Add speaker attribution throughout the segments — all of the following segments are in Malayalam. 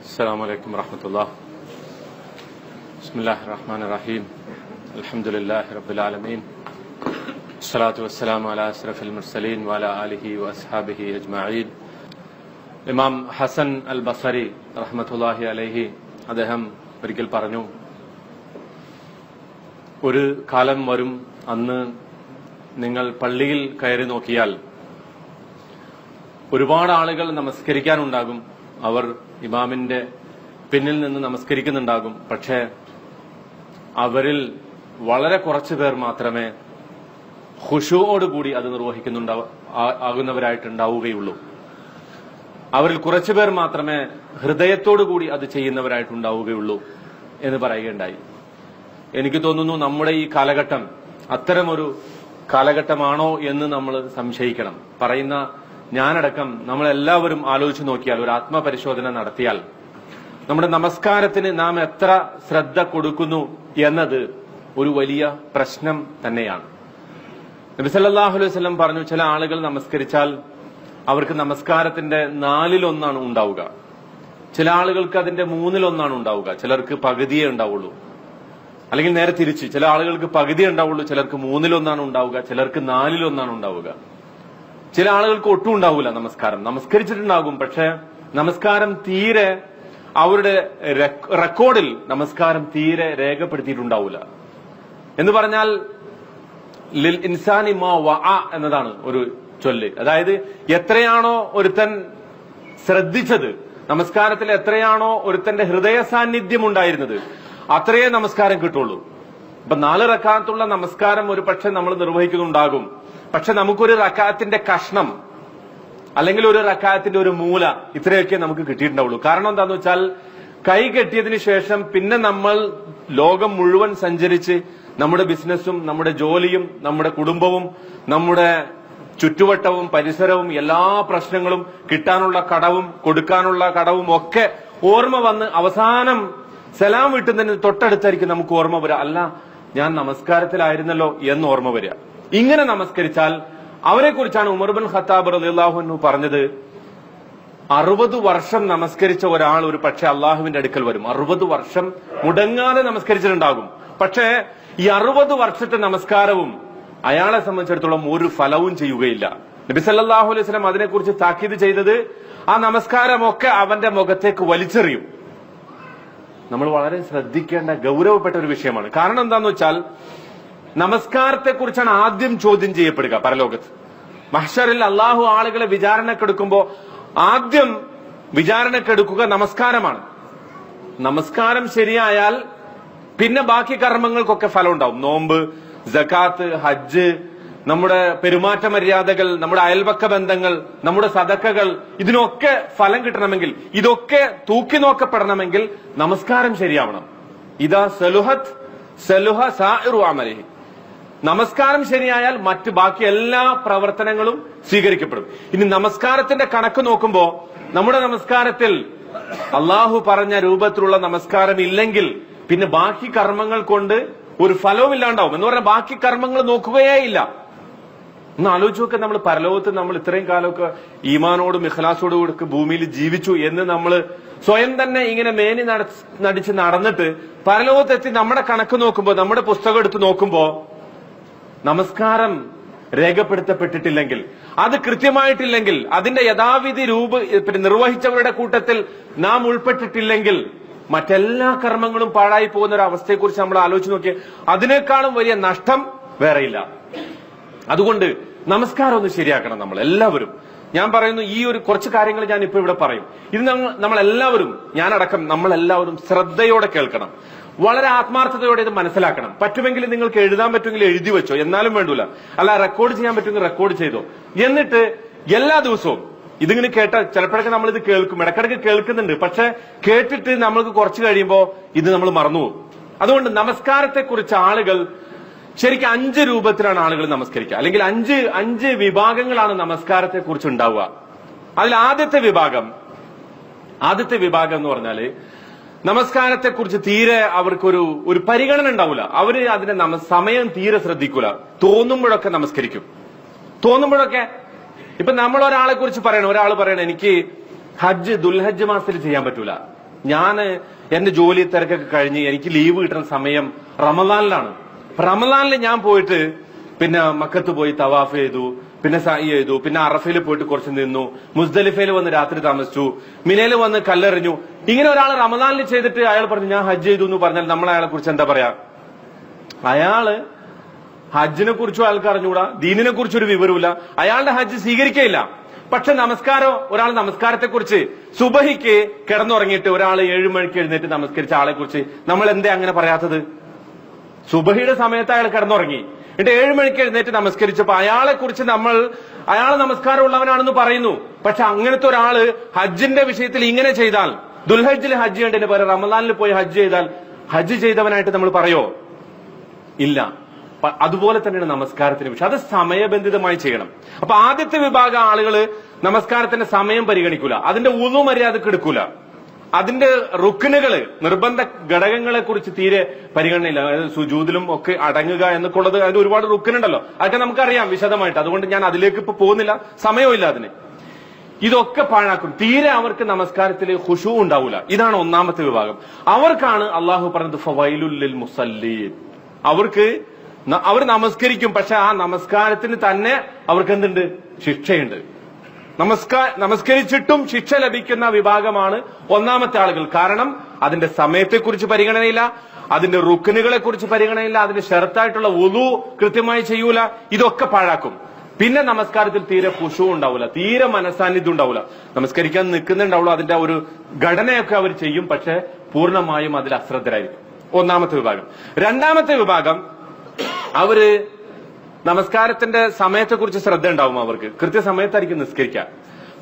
Speaker 1: السلام عليكم ورحمة الله بسم الله الرحمن الرحيم الحمد لله رب العالمين الصلاة والسلام على أشرف المرسلين وعلى آله وأصحابه أجمعين ഇമാം ഹസൻ അൽ ബസരി റഹ്മത്തുല്ലാഹി അലൈഹി അദ്ദേഹം ഒരിക്കൽ പറഞ്ഞു ഒരു കാലം വരും അന്ന് നിങ്ങൾ പള്ളിയിൽ കയറി നോക്കിയാൽ ഒരുപാട് ആളുകൾ നമസ്കരിക്കാനുണ്ടാകും അവർ ഇമാമിന്റെ പിന്നിൽ നിന്ന് നമസ്കരിക്കുന്നുണ്ടാകും. പക്ഷേ അവരിൽ വളരെ കുറച്ചു പേർ മാത്രമേ ഹുഷുവോടുകൂടി അത് നിർവഹിക്കുന്നുണ്ടാവ ആകുന്നവരായിട്ടുണ്ടാവുകയുള്ളൂ. അവരിൽ കുറച്ചു പേർ മാത്രമേ ഹൃദയത്തോടുകൂടി അത് ചെയ്യുന്നവരായിട്ടുണ്ടാവുകയുള്ളൂ എന്ന് പറയുകയുണ്ടായി. എനിക്ക് തോന്നുന്നു നമ്മുടെ ഈ കാലഘട്ടം അത്തരമൊരു കാലഘട്ടമാണോ എന്ന് നമ്മൾ സംശയിക്കണം. പറയുന്ന ഞാനടക്കം നമ്മളെല്ലാവരും ആലോചിച്ച് നോക്കിയാൽ ഒരു ആത്മപരിശോധന നടത്തിയാൽ നമ്മുടെ നമസ്കാരത്തിന് നാം എത്ര ശ്രദ്ധ കൊടുക്കുന്നു എന്നത് ഒരു വലിയ പ്രശ്നം തന്നെയാണ്. നബിസല്ലാഹു അലൈഹി വസല്ലം പറഞ്ഞു ചില ആളുകൾ നമസ്കരിച്ചാൽ അവർക്ക് നമസ്കാരത്തിന്റെ നാലിലൊന്നാണ് ഉണ്ടാവുക. ചില ആളുകൾക്ക് അതിന്റെ മൂന്നിലൊന്നാണ് ഉണ്ടാവുക. ചിലർക്ക് പകുതിയേ ഉണ്ടാവുള്ളൂ. അല്ലെങ്കിൽ നേരെ തിരിച്ച് ചില ആളുകൾക്ക് പകുതിയേ ഉണ്ടാവുള്ളൂ ചിലർക്ക് മൂന്നിലൊന്നാണ് ഉണ്ടാവുക ചിലർക്ക് നാലിലൊന്നാണ് ഉണ്ടാവുക. ചില ആളുകൾക്ക് ഒട്ടും ഉണ്ടാവില്ല നമസ്കാരം. നമസ്കരിച്ചിട്ടുണ്ടാകും. പക്ഷെ നമസ്കാരം തീരെ അവരുടെ റെക്- റെക്കോർഡിൽ നമസ്കാരം തീരെ രേഖപ്പെടുത്തിയിട്ടുണ്ടാവില്ല എന്ന് പറഞ്ഞാൽ ലിൽ ഇൻസാനി മാ വഅ എന്നതാണ് ഒരു ചൊല്ല്. അതായത് എത്രയാണോ ഒരുത്തൻ ശ്രദ്ധിച്ചത് നമസ്കാരത്തിൽ എത്രയാണോ ഒരുത്തന്റെ ഹൃദയ സാന്നിധ്യം ഉണ്ടായിരുന്നത് അത്രയേ നമസ്കാരം കിട്ടുള്ളൂ. ഇപ്പൊ നാല് റക്കാത്തുള്ള നമസ്കാരം ഒരു പക്ഷെ നമ്മൾ നിർവഹിക്കുന്നുണ്ടാകും. പക്ഷെ നമുക്കൊരു റക്കാത്തിന്റെ കഷ്ണം അല്ലെങ്കിൽ ഒരു റക്കാത്തിന്റെ ഒരു മൂല ഇത്രയൊക്കെ നമുക്ക് കിട്ടിയിട്ടുണ്ടാവുള്ളൂ. കാരണം എന്താന്ന് വെച്ചാൽ കൈ കെട്ടിയതിനു ശേഷം പിന്നെ നമ്മൾ ലോകം മുഴുവൻ സഞ്ചരിച്ച് നമ്മുടെ ബിസിനസ്സും നമ്മുടെ ജോലിയും നമ്മുടെ കുടുംബവും നമ്മുടെ ചുറ്റുവട്ടവും പരിസരവും എല്ലാ പ്രശ്നങ്ങളും കിട്ടാനുള്ള കടവും കൊടുക്കാനുള്ള കടവും ഒക്കെ ഓർമ്മ വന്ന് അവസാനം സലാം വിട്ടുന്നതിന് തൊട്ടടുത്തായിരിക്കും നമുക്ക് ഓർമ്മ വരിക അല്ല ഞാൻ നമസ്കാരത്തിലായിരുന്നല്ലോ എന്ന് ഓർമ്മ വരിക. ഇങ്ങനെ നമസ്കരിച്ചാൽ അവരെ കുറിച്ചാണ് ഉമർബിൻ ഖത്താബ് റളിയല്ലാഹു പറഞ്ഞത് അറുപത് വർഷം നമസ്കരിച്ച ഒരാൾ ഒരു പക്ഷെ അള്ളാഹുവിന്റെ അടുക്കൽ വരും. അറുപത് വർഷം മുടങ്ങാതെ നമസ്കരിച്ചിട്ടുണ്ടാകും. പക്ഷേ ഈ അറുപത് വർഷത്തെ നമസ്കാരവും അയാളെ സംബന്ധിച്ചിടത്തോളം ഒരു ഫലവും ചെയ്യുകയില്ല. നബി സല്ലല്ലാഹു അലൈഹി സ്വലം അതിനെക്കുറിച്ച് താക്കീത് ചെയ്തത് ആ നമസ്കാരമൊക്കെ അവന്റെ മുഖത്തേക്ക് വലിച്ചെറിയും. നമ്മൾ വളരെ ശ്രദ്ധിക്കേണ്ട ഗൗരവപ്പെട്ട ഒരു വിഷയമാണ്. കാരണം എന്താന്ന് വെച്ചാൽ നമസ്കാരത്തെ കുറിച്ചാണ് ആദ്യം ചോദ്യം ചെയ്യപ്പെടുക പരലോകത്ത്. മഹ്ഷറിൽ അള്ളാഹു ആളുകളെ വിചാരണക്കെടുക്കുമ്പോ ആദ്യം വിചാരണക്കെടുക്കുക നമസ്കാരമാണ്. നമസ്കാരം ശരിയായാൽ പിന്നെ ബാക്കി കർമ്മങ്ങൾക്കൊക്കെ ഫലം ഉണ്ടാവും. നോമ്പ് ജക്കാത്ത് ഹജ്ജ് നമ്മുടെ പെരുമാറ്റ മര്യാദകൾ നമ്മുടെ അയൽപക്ക ബന്ധങ്ങൾ നമ്മുടെ സദക്കകൾ ഇതിനൊക്കെ ഫലം കിട്ടണമെങ്കിൽ ഇതൊക്കെ തൂക്കി നോക്കപ്പെടണമെങ്കിൽ നമസ്കാരം ശരിയാവണം. ഇതാ സലുഹത്ത് സലുഹ സാഇറു അമലഹി. നമസ്കാരം ശരിയായാൽ മറ്റ് ബാക്കി എല്ലാ പ്രവർത്തനങ്ങളും സ്വീകരിക്കപ്പെടും. ഇനി നമസ്കാരത്തിന്റെ കണക്ക് നോക്കുമ്പോ നമ്മുടെ നമസ്കാരത്തിൽ അള്ളാഹു പറഞ്ഞ രൂപത്തിലുള്ള നമസ്കാരം ഇല്ലെങ്കിൽ പിന്നെ ബാക്കി കർമ്മങ്ങൾ കൊണ്ട് ഒരു ഫലവും ഇല്ലാണ്ടാവും എന്ന് പറഞ്ഞാൽ ബാക്കി കർമ്മങ്ങൾ നോക്കുകയേ ഇല്ല. ഒന്ന് ആലോചിച്ച് നമ്മൾ പരലോകത്ത് നമ്മൾ ഇത്രയും കാലമൊക്കെ ഈമാനോടും ഇഖ്ലാസോടും കൂടെ ഭൂമിയിൽ ജീവിച്ചു എന്ന് നമ്മൾ സ്വയം തന്നെ ഇങ്ങനെ മേനി നട- നടിച്ച് നടന്നിട്ട് പരലോകത്തെത്തി നമ്മുടെ കണക്ക് നോക്കുമ്പോൾ നമ്മുടെ പുസ്തകം എടുത്ത് നോക്കുമ്പോ നമസ്കാരം രേഖപ്പെടുത്തപ്പെട്ടിട്ടില്ലെങ്കിൽ അത് കൃത്യമായിട്ടില്ലെങ്കിൽ അതിന്റെ യഥാവിധി രൂപ നിർവഹിച്ചവരുടെ കൂട്ടത്തിൽ നാം ഉൾപ്പെട്ടിട്ടില്ലെങ്കിൽ മറ്റെല്ലാ കർമ്മങ്ങളും പാഴായി പോകുന്ന ഒരു അവസ്ഥയെക്കുറിച്ച് നമ്മൾ ആലോചിച്ച് നോക്കിയാൽ അതിനേക്കാളും വലിയ നഷ്ടം വേറെയില്ല. അതുകൊണ്ട് നമസ്കാരം ഒന്ന് ശരിയാക്കണം നമ്മൾ എല്ലാവരും ഞാൻ പറയുന്നു ഈ ഒരു കുറച്ച് കാര്യങ്ങൾ ഞാൻ ഇപ്പൊ ഇവിടെ പറയും. ഇത് നമ്മൾ എല്ലാവരും ഞാനടക്കം നമ്മൾ എല്ലാവരും ശ്രദ്ധയോടെ കേൾക്കണം. വളരെ ആത്മാർത്ഥതയോടെ ഇത് മനസ്സിലാക്കണം. പറ്റുമെങ്കിൽ നിങ്ങൾക്ക് എഴുതാൻ പറ്റുമെങ്കിൽ എഴുതി വെച്ചോ. എന്നാലും വേണ്ടൂല. അല്ല റെക്കോർഡ് ചെയ്യാൻ പറ്റുമെങ്കിൽ റെക്കോർഡ് ചെയ്തോ. എന്നിട്ട് എല്ലാ ദിവസവും ഇതിങ്ങനെ കേട്ട ചിലപ്പോഴൊക്കെ നമ്മൾ ഇത് കേൾക്കും. ഇടക്കിടക്ക് കേൾക്കുന്നുണ്ട്. പക്ഷെ കേട്ടിട്ട് നമ്മൾക്ക് കുറച്ച് കഴിയുമ്പോൾ ഇത് നമ്മൾ മറന്നുപോകും. അതുകൊണ്ട് നമസ്കാരത്തെ കുറിച്ച് ആളുകൾ ശരിക്കും അഞ്ച് രൂപത്തിലാണ് ആളുകൾ നമസ്കരിക്കുക. അല്ലെങ്കിൽ അഞ്ച് അഞ്ച് വിഭാഗങ്ങളാണ് നമസ്കാരത്തെ കുറിച്ച് ഉണ്ടാവുക. അതിൽ ആദ്യത്തെ വിഭാഗം ആദ്യത്തെ വിഭാഗം എന്ന് പറഞ്ഞാൽ നമസ്കാരത്തെ കുറിച്ച് തീരെ അവർക്കൊരു ഒരു പരിഗണന ഉണ്ടാവില്ല അവർ അതിന്റെ സമയം തീരെ ശ്രദ്ധിക്കൂല. തോന്നുമ്പോഴൊക്കെ നമസ്കരിക്കും. തോന്നുമ്പോഴൊക്കെ ഇപ്പൊ നമ്മൾ ഒരാളെ കുറിച്ച് പറയണം. ഒരാൾ പറയണം എനിക്ക് ഹജ്ജ് ദുൽഹജ്ജ് മാസത്തിൽ ചെയ്യാൻ പറ്റൂല. ഞാൻ എന്റെ ജോലി തിരക്കൊക്കെ കഴിഞ്ഞ് എനിക്ക് ലീവ് കിട്ടുന്ന സമയം റമദാനിലാണ്. റമദാനിൽ ഞാൻ പോയിട്ട് പിന്നെ മക്കത്ത് പോയി തവാഫ് ചെയ്തു പിന്നെ സായി ചെയ്തു പിന്നെ അറഫയിൽ പോയിട്ട് കുറച്ച് നിന്നു മുസ്ദലിഫയിൽ വന്ന് രാത്രി താമസിച്ചു മിനയിൽ വന്ന് കല്ലെറിഞ്ഞു. ഇങ്ങനെ ഒരാൾ റമദാനിൽ ചെയ്തിട്ട് അയാൾ പറഞ്ഞു ഞാൻ ഹജ്ജ് ചെയ്തു എന്ന് പറഞ്ഞാൽ നമ്മൾ അയാളെ കുറിച്ച് എന്താ പറയാ? അയാൾ ഹജ്ജിനെ കുറിച്ചും അയാൾക്ക് അറിഞ്ഞുകൂടാ ദീനിനെ കുറിച്ചൊരു വിവരമില്ല അയാളുടെ ഹജ്ജ് സ്വീകരിക്കയില്ല. പക്ഷെ നമസ്കാരം ഒരാൾ നമസ്കാരത്തെ കുറിച്ച് സുബഹിക്ക് കിടന്നുറങ്ങിയിട്ട് ഒരാൾ ഏഴുമണിക്ക് എഴുന്നേറ്റ് നമസ്കരിച്ച ആളെ കുറിച്ച് നമ്മൾ എന്തേ അങ്ങനെ പറയാത്തത്? സുബഹിയുടെ സമയത്ത് അയാൾ കിടന്നുറങ്ങി. എന്നിട്ട് ഏഴ് മണിക്ക് എഴുന്നേറ്റ് നമസ്കരിച്ചപ്പോ അയാളെ കുറിച്ച് നമ്മൾ അയാൾ നമസ്കാരം ഉള്ളവനാണെന്ന് പറയുന്നു. പക്ഷെ അങ്ങനത്തെ ഒരാൾ ഹജ്ജിന്റെ വിഷയത്തിൽ ഇങ്ങനെ ചെയ്താൽ ദുൽഹജ്ജിൽ ഹജ്ജ് ചെയ്യേണ്ടതിന് പേര് റമദാനിൽ പോയി ഹജ്ജ് ചെയ്താൽ ഹജ്ജ് ചെയ്തവനായിട്ട് നമ്മൾ പറയോ? ഇല്ല. അതുപോലെ തന്നെയാണ് നമസ്കാരത്തിന് വിഷയം. അത് സമയബന്ധിതമായി ചെയ്യണം. അപ്പൊ ആദ്യത്തെ വിഭാഗം ആളുകൾ നമസ്കാരത്തിന്റെ സമയം പരിഗണിക്കൂല. അതിന്റെ ഉന്നു മര്യാദയ്ക്ക് എടുക്കൂല. അതിന്റെ റുക്കിനുകൾ നിർബന്ധ ഘടകങ്ങളെ കുറിച്ച് തീരെ പരിഗണനയില്ല. അതായത് സുജൂതിലും ഒക്കെ അടങ്ങുക എന്നൊക്കെയുള്ളത് അതിന് ഒരുപാട് റുക്കിനുണ്ടല്ലോ അതൊക്കെ നമുക്കറിയാം വിശദമായിട്ട്. അതുകൊണ്ട് ഞാൻ അതിലേക്ക് ഇപ്പൊ പോകുന്നില്ല. സമയമില്ല അതിന്. ഇതൊക്കെ പാഴാക്കും. തീരെ അവർക്ക് നമസ്കാരത്തിൽ ഹുഷു ഉണ്ടാവില്ല ഇതാണ് ഒന്നാമത്തെ വിഭാഗം. അവർക്കാണ് അള്ളാഹു പറഞ്ഞത് ഫവൈലുല്ലിൽ മുസല്ലീൻ. അവർക്ക് അവർ നമസ്കരിക്കും. പക്ഷെ ആ നമസ്കാരത്തിന് തന്നെ അവർക്ക് എന്തുണ്ട്? ശിക്ഷയുണ്ട്. നമസ്കാര നമസ്കരിച്ചിട്ടും ശിക്ഷ ലഭിക്കുന്ന വിഭാഗമാണ് ഒന്നാമത്തെ ആളുകൾ. കാരണം അതിന്റെ സമയത്തെക്കുറിച്ച് പരിഗണനയില്ല അതിന്റെ റുക്കിനുകളെ കുറിച്ച് പരിഗണനയില്ല അതിന്റെ ഷെർത്തായിട്ടുള്ള ഒതു കൃത്യമായി ചെയ്യൂല ഇതൊക്കെ പാഴാക്കും. പിന്നെ നമസ്കാരത്തിൽ തീരെ ഖുഷു ഉണ്ടാവില്ല തീരെ മനസാന്നിധ്യം ഉണ്ടാവില്ല നമസ്കരിക്കാൻ നിൽക്കുന്നുണ്ടാവുള്ളൂ അതിന്റെ ഒരു ഘടനയൊക്കെ അവർ ചെയ്യും പക്ഷെ പൂർണമായും അതിൽ അശ്രദ്ധരായിരിക്കും. ഒന്നാമത്തെ വിഭാഗം. രണ്ടാമത്തെ വിഭാഗം അവർ നമസ്കാരത്തിന്റെ സമയത്തെക്കുറിച്ച് ശ്രദ്ധ ഉണ്ടാവും അവർക്ക്. കൃത്യസമയത്തായിരിക്കും നിസ്കരിക്കുക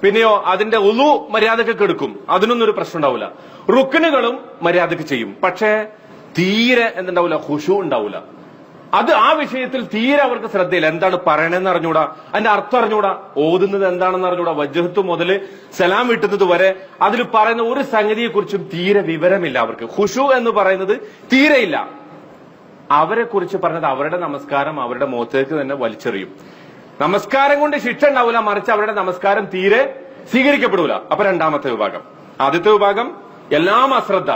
Speaker 1: പിന്നെയോ അതിന്റെ ഉളു മര്യാദക്കൊക്കെ എടുക്കും. അതിനൊന്നും ഒരു പ്രശ്നം ഉണ്ടാവില്ല റുക്കിനുകളും മര്യാദയ്ക്ക് ചെയ്യും. പക്ഷേ തീരെ എന്തുണ്ടാവില്ല ഹുഷു ഉണ്ടാവില്ല അത് ആ വിഷയത്തിൽ തീരെ അവർക്ക് ശ്രദ്ധയില്ല. എന്താണ് പറയണെന്ന് അറിഞ്ഞൂടാ? അതിന്റെ അർത്ഥം അറിഞ്ഞൂടാ? ഓതുന്നത് എന്താണെന്ന് അറിഞ്ഞൂടാ? വജ്ജഹത്ത് മുതൽ സലാം വിട്ടുന്നത് വരെ അതിൽ പറയുന്ന ഒരു സംഗതിയെക്കുറിച്ചും തീരെ വിവരമില്ല അവർക്ക്. ഹുഷു എന്ന് പറയുന്നത് തീരെയില്ല. അവരെ കുറിച്ച് പറഞ്ഞത് അവരുടെ നമസ്കാരം അവരുടെ മുഖത്തേക്ക് തന്നെ വലിച്ചെറിയും. നമസ്കാരം കൊണ്ട് ശിക്ഷ ഉണ്ടാവില്ല മറിച്ച് അവരുടെ നമസ്കാരം തീരെ സ്വീകരിക്കപ്പെടൂല. അപ്പൊ രണ്ടാമത്തെ വിഭാഗം. ആദ്യത്തെ വിഭാഗം എല്ലാം അശ്രദ്ധ.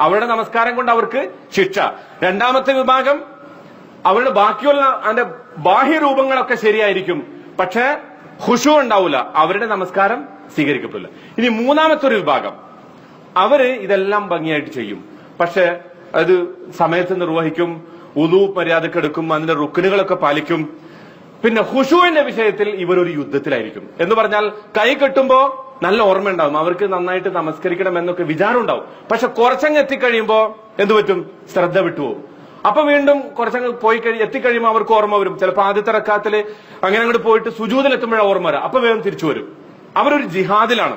Speaker 1: അവരുടെ നമസ്കാരം കൊണ്ട് അവർക്ക് ശിക്ഷ. രണ്ടാമത്തെ വിഭാഗം അവരുടെ ബാക്കിയുള്ള അതിന്റെ ബാഹ്യരൂപങ്ങളൊക്കെ ശരിയായിരിക്കും. പക്ഷെ ഹുഷു ഉണ്ടാവില്ല അവരുടെ നമസ്കാരം സ്വീകരിക്കപ്പെടില്ല. ഇനി മൂന്നാമത്തെ ഒരു വിഭാഗം. അവർ ഇതെല്ലാം ഭംഗിയായിട്ട് ചെയ്യും. പക്ഷെ അത് സമയത്ത് നിർവഹിക്കും. ഉദു മര്യാദക്കെടുക്കും അതിന്റെ റുക്കിനുകളൊക്കെ പാലിക്കും. പിന്നെ ഹുഷുവിന്റെ വിഷയത്തിൽ ഇവർ ഒരു യുദ്ധത്തിലായിരിക്കും. എന്ന് പറഞ്ഞാൽ കൈ കെട്ടുമ്പോ നല്ല ഓർമ്മ ഉണ്ടാവും. അവർക്ക് നന്നായിട്ട് നമസ്കരിക്കണം എന്നൊക്കെ വിചാരം ഉണ്ടാവും. പക്ഷെ കുറച്ചങ്ങ് എത്തിക്കഴിയുമ്പോ എന്തു പറ്റും? ശ്രദ്ധ വിട്ടുപോകും. അപ്പൊ വീണ്ടും കുറച്ചങ്ങ് പോയി കഴി എത്തിക്കഴിയുമ്പോൾ അവർക്ക് ഓർമ്മ വരും. ചിലപ്പോൾ ആദ്യത്തെ റക്കാത്തിൽ അങ്ങനെ അങ്ങോട്ട് പോയിട്ട് സുജൂതിൽ എത്തുമ്പോഴാണ് ഓർമ്മ വരാം. അപ്പൊ വേഗം തിരിച്ചു വരും. അവരൊരു ജിഹാദിലാണ്.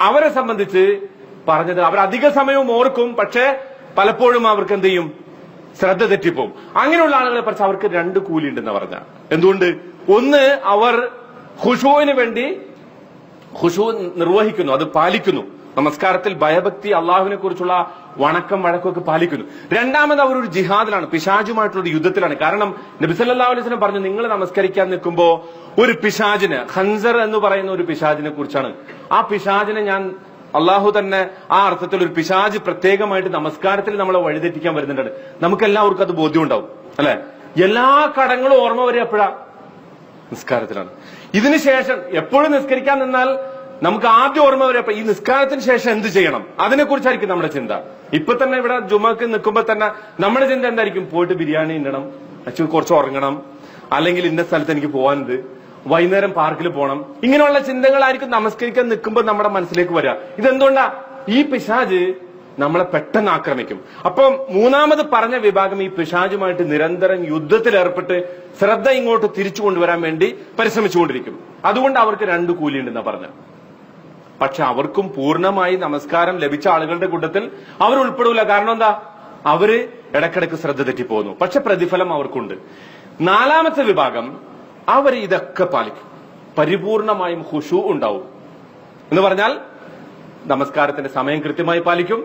Speaker 1: അവരെ സംബന്ധിച്ച് പറഞ്ഞത് അവർ അധിക സമയവും ഓർക്കും. പക്ഷേ പലപ്പോഴും അവർക്ക് എന്ത് ചെയ്യും? ശ്രദ്ധ തെറ്റിപ്പോവും. അങ്ങനെയുള്ള ആളുകളെ പറിച്ച് അവർക്ക് രണ്ട് കൂലി ഉണ്ടെന്ന് പറഞ്ഞ. എന്തുകൊണ്ട്? ഒന്ന് അവർ ഹുഷുവിന് വേണ്ടി ഹുഷു നിർവഹിക്കുന്നു അത് പാലിക്കുന്നു. നമസ്കാരത്തിൽ ഭയഭക്തി അള്ളാഹുവിനെ കുറിച്ചുള്ള വണക്കം വഴക്കമൊക്കെ പാലിക്കുന്നു. രണ്ടാമത് അവർ ഒരു ജിഹാദിലാണ് പിശാജുമായിട്ടുള്ള ഒരു യുദ്ധത്തിലാണ്. കാരണം നബിസല്ലാ അലൈസ്ലം പറഞ്ഞു നിങ്ങൾ നമസ്കരിക്കാൻ നിൽക്കുമ്പോ ഒരു പിശാജിന് ഹൻസർ എന്ന് പറയുന്ന ഒരു പിശാജിനെ കുറിച്ചാണ്. ആ പിശാജിനെ ഞാൻ അള്ളാഹു തന്നെ ആ അർത്ഥത്തിൽ ഒരു പിശാജ് പ്രത്യേകമായിട്ട് നമസ്കാരത്തിൽ നമ്മളെ വഴിതെറ്റിക്കാൻ വരുന്നുണ്ട്. നമുക്ക് എല്ലാവർക്കും അത് ബോധ്യമുണ്ടാവും. അല്ലെ? എല്ലാ കടങ്ങളും ഓർമ്മ വരെ എപ്പോഴാ? നിസ്കാരത്തിലാണ്. ഇതിനുശേഷം എപ്പോഴും നിസ്കരിക്കാൻ നിന്നാൽ നമുക്ക് ആദ്യം ഓർമ്മ വരെ ഈ നിസ്കാരത്തിന് ശേഷം എന്ത് ചെയ്യണം? അതിനെ കുറിച്ചായിരിക്കും നമ്മുടെ ചിന്ത. ഇപ്പൊ തന്നെ ഇവിടെ ജുമക്ക് നിൽക്കുമ്പോ തന്നെ നമ്മുടെ ചിന്ത എന്തായിരിക്കും? പോയിട്ട് ബിരിയാണി ഇണ്ടണം കുറച്ച് ഉറങ്ങണം. അല്ലെങ്കിൽ ഇന്ന സ്ഥലത്ത് എനിക്ക് പോകാനുണ്ട് വൈകുന്നേരം പാർക്കിൽ പോകണം ഇങ്ങനെയുള്ള ചിന്തകളായിരിക്കും നമസ്കരിക്കാൻ നിൽക്കുമ്പോൾ നമ്മുടെ മനസ്സിലേക്ക് വരിക. ഇതെന്തുകൊണ്ടാ? ഈ പിശാജ് നമ്മളെ പെട്ടെന്ന് ആക്രമിക്കും. അപ്പം മൂന്നാമത് പറഞ്ഞ വിഭാഗം ഈ പിശാജുമായിട്ട് നിരന്തരം യുദ്ധത്തിൽ ഏർപ്പെട്ട് ശ്രദ്ധ ഇങ്ങോട്ട് തിരിച്ചു കൊണ്ടുവരാൻ വേണ്ടി പരിശ്രമിച്ചുകൊണ്ടിരിക്കും. അതുകൊണ്ട് അവർക്ക് രണ്ട് കൂലിയുണ്ടെന്നാ പറഞ്ഞത്. പക്ഷെ അവർക്കും പൂർണമായി നമസ്കാരം ലഭിച്ച ആളുകളുടെ കൂട്ടത്തിൽ അവർ ഉൾപ്പെടില്ല കാരണം എന്താ? അവർ ഇടക്കിടക്ക് ശ്രദ്ധ തെറ്റിപ്പോകുന്നു. പക്ഷെ പ്രതിഫലം അവർക്കുണ്ട്. നാലാമത്തെ വിഭാഗം അവർ ഇതൊക്കെ പാലിക്കും. പരിപൂർണമായും ഹുഷു ഉണ്ടാവും. എന്ന് പറഞ്ഞാൽ നമസ്കാരത്തിന്റെ സമയം കൃത്യമായി പാലിക്കും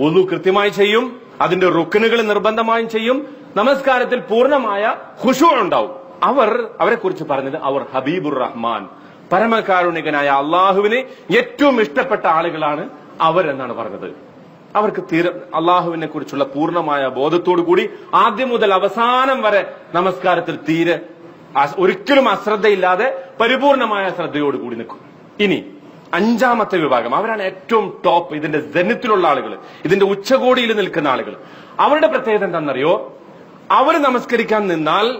Speaker 1: ഒന്നു കൃത്യമായി ചെയ്യും അതിന്റെ റുക്കിനുകൾ നിർബന്ധമായും ചെയ്യും നമസ്കാരത്തിൽ പൂർണമായ ഹുഷു ഉണ്ടാവും. അവർ അവരെ കുറിച്ച് പറഞ്ഞത് അവർ ഹബീബുർ റഹ്മാൻ പരമകാരുണികനായ അള്ളാഹുവിന് ഏറ്റവും ഇഷ്ടപ്പെട്ട ആളുകളാണ് അവരെന്നാണ് പറഞ്ഞത്. അവർക്ക് തീരെ അള്ളാഹുവിനെ കുറിച്ചുള്ള പൂർണമായ ബോധത്തോടു കൂടി ആദ്യം മുതൽ അവസാനം വരെ നമസ്കാരത്തിൽ തീരെ ഒരിക്കലും അശ്രദ്ധയില്ലാതെ പരിപൂർണമായ ശ്രദ്ധയോട് കൂടി നിൽക്കും. ഇനി അഞ്ചാമത്തെ വിഭാഗം. അവരാണ് ഏറ്റവും ടോപ്പ് ഇതിന്റെ ജനത്തിലുള്ള ആളുകൾ ഇതിന്റെ ഉച്ചകോടിയിൽ നിൽക്കുന്ന ആളുകൾ അവരുടെ പ്രത്യേകത എന്താണെന്നറിയോ? അവർ നമസ്കരിക്കാൻ നിന്നാൽ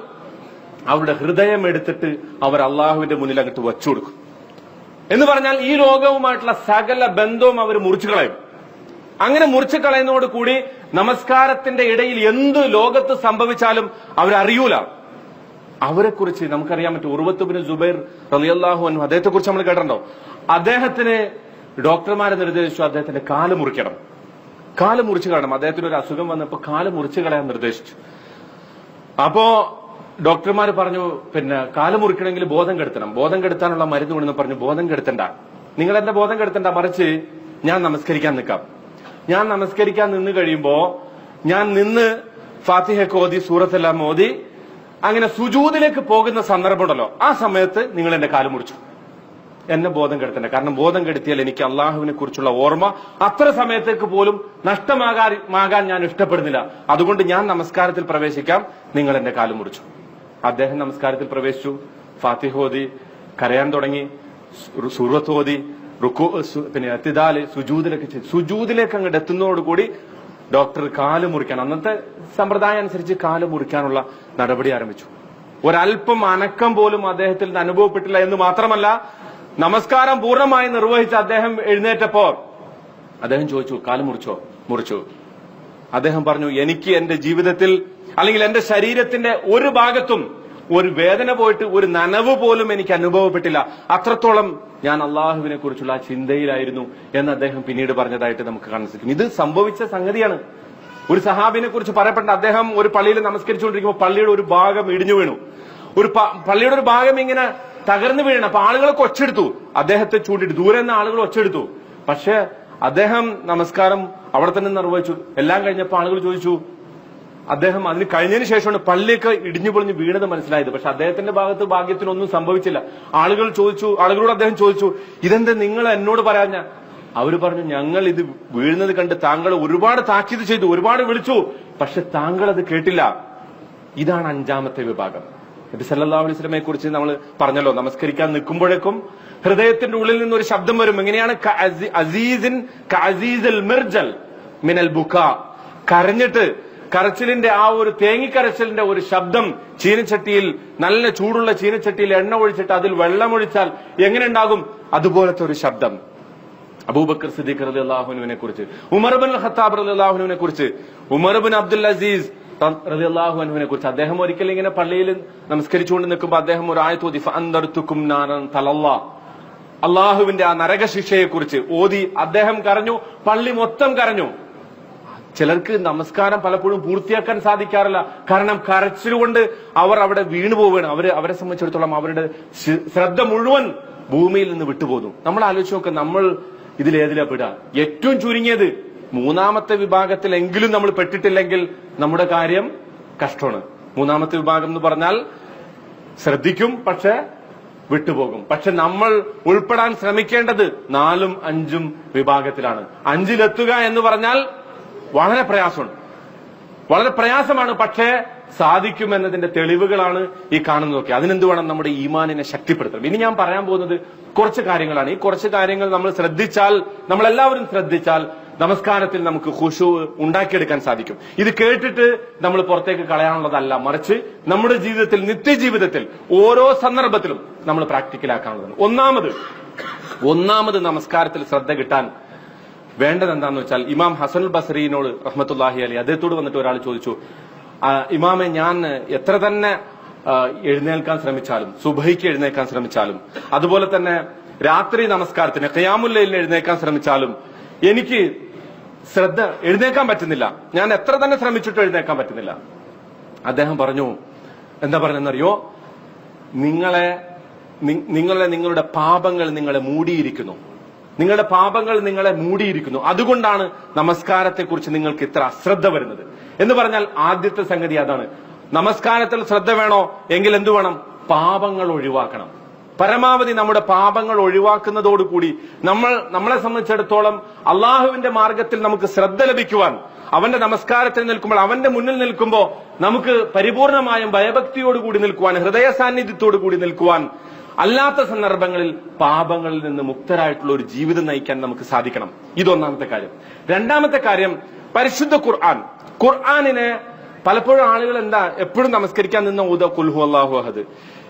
Speaker 1: അവരുടെ ഹൃദയം എടുത്തിട്ട് അവർ അള്ളാഹുവിന്റെ മുന്നിൽ അങ്ങോട്ട് വച്ചു കൊടുക്കും. എന്ന് പറഞ്ഞാൽ ഈ ലോകവുമായിട്ടുള്ള സകല ബന്ധവും അവർ മുറിച്ചു കളയും. അങ്ങനെ മുറിച്ചു കളയുന്നതോടുകൂടി നമസ്കാരത്തിന്റെ ഇടയിൽ എന്ത് ലോകത്ത് സംഭവിച്ചാലും അവരറിയൂല. അവരെ കുറിച്ച് നമുക്കറിയാൻ പറ്റും. ഉറുവത്തുബിന് ജുബൈർ റലിയല്ലാഹു അനു അദ്ദേഹത്തെ കുറിച്ച് നമ്മൾ കേട്ടിട്ടുണ്ടോ? അദ്ദേഹത്തിന് ഡോക്ടർമാരെ നിർദ്ദേശിച്ചു അദ്ദേഹത്തിന്റെ കാൽ മുറിക്കണം. കാൽ മുറിച്ചു കളയണം. അദ്ദേഹത്തിന് ഒരു അസുഖം വന്നപ്പോൾ കാൽ മുറിച്ചു കളയാൻ നിർദ്ദേശിച്ചു. അപ്പോ ഡോക്ടർമാർ പറഞ്ഞു പിന്നെ കാൽ മുറിക്കണമെങ്കിൽ ബോധം കെടുത്തണം. ബോധം കെടുത്താനുള്ള മരുന്ന് കൊണ്ടെന്ന് പറഞ്ഞു ബോധം കെടുത്തണ്ട. നിങ്ങൾ എന്റെ ബോധം കെടുത്തണ്ട? മറിച്ച് ഞാൻ നമസ്കരിക്കാൻ നിൽക്കാം. ഞാൻ നമസ്കരിക്കാൻ നിന്ന് കഴിയുമ്പോ ഞാൻ നിന്ന് ഫാത്തിഹ കോതി സൂറത്തെല്ലാം ഓതി അങ്ങനെ സുജൂതിലേക്ക് പോകുന്ന സന്ദർഭമുണ്ടല്ലോ. ആ സമയത്ത് നിങ്ങൾ എന്റെ കാൽ മുറിച്ചു. എന്നെ ബോധം കെടുത്തണ്ട കാരണം ബോധം കെടുത്തിയാൽ എനിക്ക് അള്ളാഹുവിനെ കുറിച്ചുള്ള ഓർമ്മ അത്ര സമയത്തേക്ക് പോലും നഷ്ടമാകാൻ ഞാൻ ഇഷ്ടപ്പെടുന്നില്ല. അതുകൊണ്ട് ഞാൻ നമസ്കാരത്തിൽ പ്രവേശിക്കാം. നിങ്ങൾ എന്റെ കാൽ മുറിച്ചു. അദ്ദേഹം നമസ്കാരത്തിൽ പ്രവേശിച്ചു. ഫാത്തിഹ ഓതി കരയാൻ തുടങ്ങി. സൂറത്ത് ഓതി റുക്കു പിന്നെ എത്തിദാൽ സുജൂദിലേക്ക് സുജൂദിലേക്ക് അങ്ങോട്ട് എത്തുന്നതോടുകൂടി ഡോക്ടർ കാൽ മുറിക്കാൻ അന്നത്തെ സമ്പ്രദായം അനുസരിച്ച് കാൽ മുറിക്കാനുള്ള നടപടി ആരംഭിച്ചു. ഒരല്പം അനക്കം പോലും അദ്ദേഹത്തിൽ നിന്ന് അനുഭവപ്പെട്ടില്ല എന്ന് മാത്രമല്ല നമസ്കാരം പൂർണമായി നിർവഹിച്ച അദ്ദേഹം എഴുന്നേറ്റപ്പോ അദ്ദേഹം ചോദിച്ചു കാൽ മുറിച്ചോ? മുറിച്ചു. അദ്ദേഹം പറഞ്ഞു എനിക്ക് എന്റെ ജീവിതത്തിൽ അല്ലെങ്കിൽ എന്റെ ശരീരത്തിന്റെ ഒരു ഭാഗത്തും ഒരു വേദന പോയിട്ട് ഒരു നനവ് പോലും എനിക്ക് അനുഭവപ്പെട്ടില്ല. അത്രത്തോളം ഞാൻ അള്ളാഹുവിനെ കുറിച്ചുള്ള ആ ചിന്തയിലായിരുന്നു എന്ന് അദ്ദേഹം പിന്നീട് പറഞ്ഞതായിട്ട് നമുക്ക് കാണാൻ സാധിക്കും ഇത് സംഭവിച്ച സംഗതിയാണ്. ഒരു സഹാബിനെ കുറിച്ച് പറയപ്പെട്ട അദ്ദേഹം ഒരു പള്ളിയിൽ നമസ്കരിച്ചുകൊണ്ടിരിക്കുമ്പോൾ പള്ളിയുടെ ഒരു ഭാഗം ഇടിഞ്ഞു വീണു. ഒരു പള്ളിയുടെ ഒരു ഭാഗം ഇങ്ങനെ തകർന്നു വീഴണം അപ്പൊ ആളുകളൊക്കെ ഒച്ചെടുത്തു. അദ്ദേഹത്തെ ചൂണ്ടിട്ട് ദൂരെ നിന്ന് ആളുകൾ ഒച്ചെടുത്തു. പക്ഷെ അദ്ദേഹം നമസ്കാരം അവിടെ തന്നെ നിർവഹിച്ചു. എല്ലാം കഴിഞ്ഞപ്പോൾ ആളുകൾ ചോദിച്ചു അദ്ദേഹം അതിന് കഴിഞ്ഞതിന് ശേഷമാണ് പള്ളിയൊക്കെ ഇടിഞ്ഞു പൊളിഞ്ഞ് വീണത് മനസ്സിലായത്. പക്ഷെ അദ്ദേഹത്തിന്റെ ഭാഗത്ത് ഭാഗ്യത്തിനൊന്നും സംഭവിച്ചില്ല. ആളുകൾ ചോദിച്ചു ആളുകളോട് അദ്ദേഹം ചോദിച്ചു ഇതെന്താ നിങ്ങൾ എന്നോട് പറയാഞ്ഞ? അവർ പറഞ്ഞു ഞങ്ങൾ ഇത് വീഴുന്നത് കണ്ട് താങ്കൾ ഒരുപാട് താക്കീത് ചെയ്തു ഒരുപാട് വിളിച്ചു. പക്ഷെ താങ്കൾ അത് കേട്ടില്ല. ഇതാണ് അഞ്ചാമത്തെ വിഭാഗം. നബി സല്ലാ അലൈഹി വസല്ലമയെ കുറിച്ച് നമ്മൾ പറഞ്ഞല്ലോ നമസ്കരിക്കാൻ നിൽക്കുമ്പോഴേക്കും ഹൃദയത്തിന്റെ ഉള്ളിൽ നിന്ന് ഒരു ശബ്ദം വരും. എങ്ങനെയാണ്? അസീസിൻ മിർജൽ മിനൽ ബുക്ക കരഞ്ഞിട്ട് കരച്ചിലിന്റെ ആ ഒരു തേങ്ങിക്കരച്ചിലിന്റെ ഒരു ശബ്ദം ചീനച്ചട്ടിയിൽ നല്ല ചൂടുള്ള ചീനച്ചട്ടിയിൽ എണ്ണ ഒഴിച്ചിട്ട് അതിൽ വെള്ളമൊഴിച്ചാൽ എങ്ങനെ ഉണ്ടാകും അതുപോലത്തെ ഒരു ശബ്ദം. അബൂബക്കർ സിദ്ദീഖ് റലി അള്ളാഹുനുവിനെ കുറിച്ച് ഉമർബിൻ ഖത്താബ് റലി അള്ളാഹുനുവിനെ കുറിച്ച് ഉമർബിൻ അബ്ദുൽ അസീസ് റലി അള്ളാഹുനുവിനെ കുറിച്ച് അദ്ദേഹം ഒരിക്കലും ഇങ്ങനെ പള്ളിയിൽ നമസ്കരിച്ചുകൊണ്ട് നിൽക്കുമ്പോൾ അദ്ദേഹം ഒരു ആയത്തോതി അന്തർത്തുക്കും നാരൻ തലല്ലാ. അള്ളാഹുവിന്റെ ആ നരകശിക്ഷയെ കുറിച്ച് ഓതി അദ്ദേഹം കരഞ്ഞു പള്ളി മൊത്തം കരഞ്ഞു. ചിലർക്ക് നമസ്കാരം പലപ്പോഴും പൂർത്തിയാക്കാൻ സാധിക്കാറില്ല. കാരണം കരച്ചിലുകൊണ്ട് അവർ അവിടെ വീണു പോവുകയാണ്. അവർ അവരെ സംബന്ധിച്ചിടത്തോളം അവരുടെ ശ്രദ്ധ മുഴുവൻ ഭൂമിയിൽ നിന്ന് വിട്ടുപോകുന്നു. നമ്മൾ ആലോചിച്ച് നോക്കുക നമ്മൾ ഇതിൽ ഏതിലാ പെടുക? ഏറ്റവും ചുരുങ്ങിയത് മൂന്നാമത്തെ വിഭാഗത്തിലെങ്കിലും നമ്മൾ പെട്ടിട്ടില്ലെങ്കിൽ നമ്മുടെ കാര്യം കഷ്ടമാണ്. മൂന്നാമത്തെ വിഭാഗം എന്ന് പറഞ്ഞാൽ ശ്രദ്ധിക്കും പക്ഷെ വിട്ടുപോകും. പക്ഷെ നമ്മൾ ഉൾപ്പെടാൻ ശ്രമിക്കേണ്ടത് നാലും അഞ്ചും വിഭാഗത്തിലാണ്. അഞ്ചിലെത്തുക എന്ന് പറഞ്ഞാൽ വളരെ പ്രയാസമാണ്. വളരെ പ്രയാസമാണ് പക്ഷേ സാധിക്കുമെന്നതിന്റെ തെളിവുകളാണ് ഈ കാണുന്നതൊക്കെ. അതിനെന്ത് വേണം നമ്മുടെ ഈമാനിനെ ശക്തിപ്പെടുത്തണം. ഇനി ഞാൻ പറയാൻ പോകുന്നത് കുറച്ച് കാര്യങ്ങളാണ്. ഈ കുറച്ച് കാര്യങ്ങൾ നമ്മൾ ശ്രദ്ധിച്ചാൽ നമ്മൾ എല്ലാവരും ശ്രദ്ധിച്ചാൽ നമസ്കാരത്തിൽ നമുക്ക് ഖുഷു ഉണ്ടാക്കിയെടുക്കാൻ സാധിക്കും. ഇത് കേട്ടിട്ട് നമ്മൾ പുറത്തേക്ക് കളയാനുള്ളതല്ല മറിച്ച് നമ്മുടെ ജീവിതത്തിൽ നിത്യജീവിതത്തിൽ ഓരോ സന്ദർഭത്തിലും നമ്മൾ പ്രാക്ടിക്കലാക്കാനുള്ളതാണ്. ഒന്നാമത് ഒന്നാമത് നമസ്കാരത്തിൽ ശ്രദ്ധ കിട്ടാൻ വേണ്ടത് എന്താന്ന് വെച്ചാൽ ഇമാം ഹസനുൽ ബസറീനോട് റഹ്മത്തുല്ലാഹി അലി അദ്ദേഹത്തോട് വന്നിട്ട് ഒരാൾ ചോദിച്ചു "ആ, ഇമാമെ ഞാൻ എത്ര തന്നെ എഴുന്നേൽക്കാൻ ശ്രമിച്ചാലും സുബൈക്ക് എഴുന്നേൽക്കാൻ ശ്രമിച്ചാലും അതുപോലെ തന്നെ രാത്രി നമസ്കാരത്തിന് ഖിയാമുല്ലയിൽ എഴുന്നേൽക്കാൻ ശ്രമിച്ചാലും എനിക്ക് ശ്രദ്ധ എഴുന്നേൽക്കാൻ പറ്റുന്നില്ല. ഞാൻ എത്ര തന്നെ ശ്രമിച്ചിട്ട് എഴുന്നേൽക്കാൻ പറ്റുന്നില്ല. അദ്ദേഹം പറഞ്ഞു എന്താ പറഞ്ഞെന്നറിയോ നിങ്ങളെ നിങ്ങളെ നിങ്ങളുടെ പാപങ്ങൾ നിങ്ങളെ മൂടിയിരിക്കുന്നു. നിങ്ങളുടെ പാപങ്ങൾ നിങ്ങളെ മൂടിയിരിക്കുന്നു. അതുകൊണ്ടാണ് നമസ്കാരത്തെക്കുറിച്ച് നിങ്ങൾക്ക് ഇത്ര അശ്രദ്ധ വരുന്നത്. എന്ന് പറഞ്ഞാൽ ആദ്യത്തെ സംഗതി അതാണ്. നമസ്കാരത്തിൽ ശ്രദ്ധ വേണോ? എങ്കിൽ എന്തു വേണം? പാപങ്ങൾ ഒഴിവാക്കണം. പരമാവധി നമ്മുടെ പാപങ്ങൾ ഒഴിവാക്കുന്നതോടുകൂടി നമ്മൾ നമ്മളെ സംബന്ധിച്ചിടത്തോളം അള്ളാഹുവിന്റെ മാർഗത്തിൽ നമുക്ക് ശ്രദ്ധ ലഭിക്കുവാൻ അവന്റെ നമസ്കാരത്തിൽ നിൽക്കുമ്പോൾ അവന്റെ മുന്നിൽ നിൽക്കുമ്പോൾ നമുക്ക് പരിപൂർണമായും ഭയഭക്തിയോടുകൂടി നിൽക്കുവാൻ ഹൃദയ സാന്നിധ്യത്തോടു കൂടി നിൽക്കുവാൻ അല്ലാത്ത സന്ദർഭങ്ങളിൽ പാപങ്ങളിൽ നിന്ന് മുക്തരായിട്ടുള്ള ഒരു ജീവിതം നയിക്കാൻ നമുക്ക് സാധിക്കണം. ഇതൊന്നാമത്തെ കാര്യം. രണ്ടാമത്തെ കാര്യം പരിശുദ്ധ ഖുർആൻ. ഖുർആാനിനെ പലപ്പോഴും ആളുകൾ എന്താ എപ്പോഴും നമസ്കരിക്കാൻ നിന്ന ഊത കുൽഹു അള്ളാഹു അഹദ്.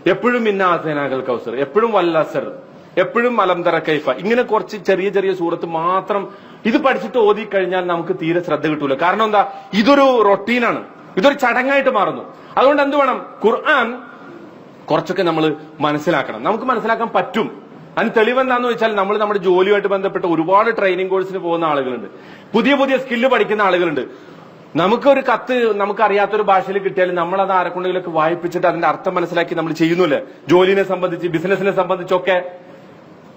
Speaker 1: എപ്പോഴും ഇന്നാസേനാകൾ കൗസർ. എപ്പോഴും വല്ലസർ എപ്പോഴും അലംതറ കൈഫ. ഇങ്ങനെ കുറച്ച് ചെറിയ ചെറിയ സൂറത്ത് മാത്രം ഇത് പഠിച്ചിട്ട് ഓതി കഴിഞ്ഞാൽ നമുക്ക് തീരെ ശ്രദ്ധ കിട്ടൂല. കാരണം എന്താ ഇതൊരു റൊട്ടീനാണ്. ഇതൊരു ചടങ്ങായിട്ട് മാറുന്നു. അതുകൊണ്ട് എന്ത് വേണം? ഖുർആൻ കുറച്ചൊക്കെ നമ്മൾ മനസ്സിലാക്കണം. നമുക്ക് മനസ്സിലാക്കാൻ പറ്റും. അതിന് തെളിവെന്താന്ന് വെച്ചാൽ നമ്മൾ നമ്മുടെ ജോലിയുമായിട്ട് ബന്ധപ്പെട്ട് ഒരുപാട് ട്രെയിനിങ് കോഴ്സിന് പോകുന്ന ആളുകളുണ്ട്. പുതിയ പുതിയ സ്കില്ല് പഠിക്കുന്ന ആളുകളുണ്ട്. നമുക്കൊരു കത്ത് നമുക്ക് അറിയാത്തൊരു ഭാഷയിൽ കിട്ടിയാൽ നമ്മൾ അത് ആരെക്കൊണ്ടെങ്കിലൊക്കെ വായിപ്പിച്ചിട്ട് അതിന്റെ അർത്ഥം മനസ്സിലാക്കി നമ്മൾ ചെയ്യുന്നില്ലേ? ജോലിനെ സംബന്ധിച്ച് ബിസിനസിനെ സംബന്ധിച്ചൊക്കെ.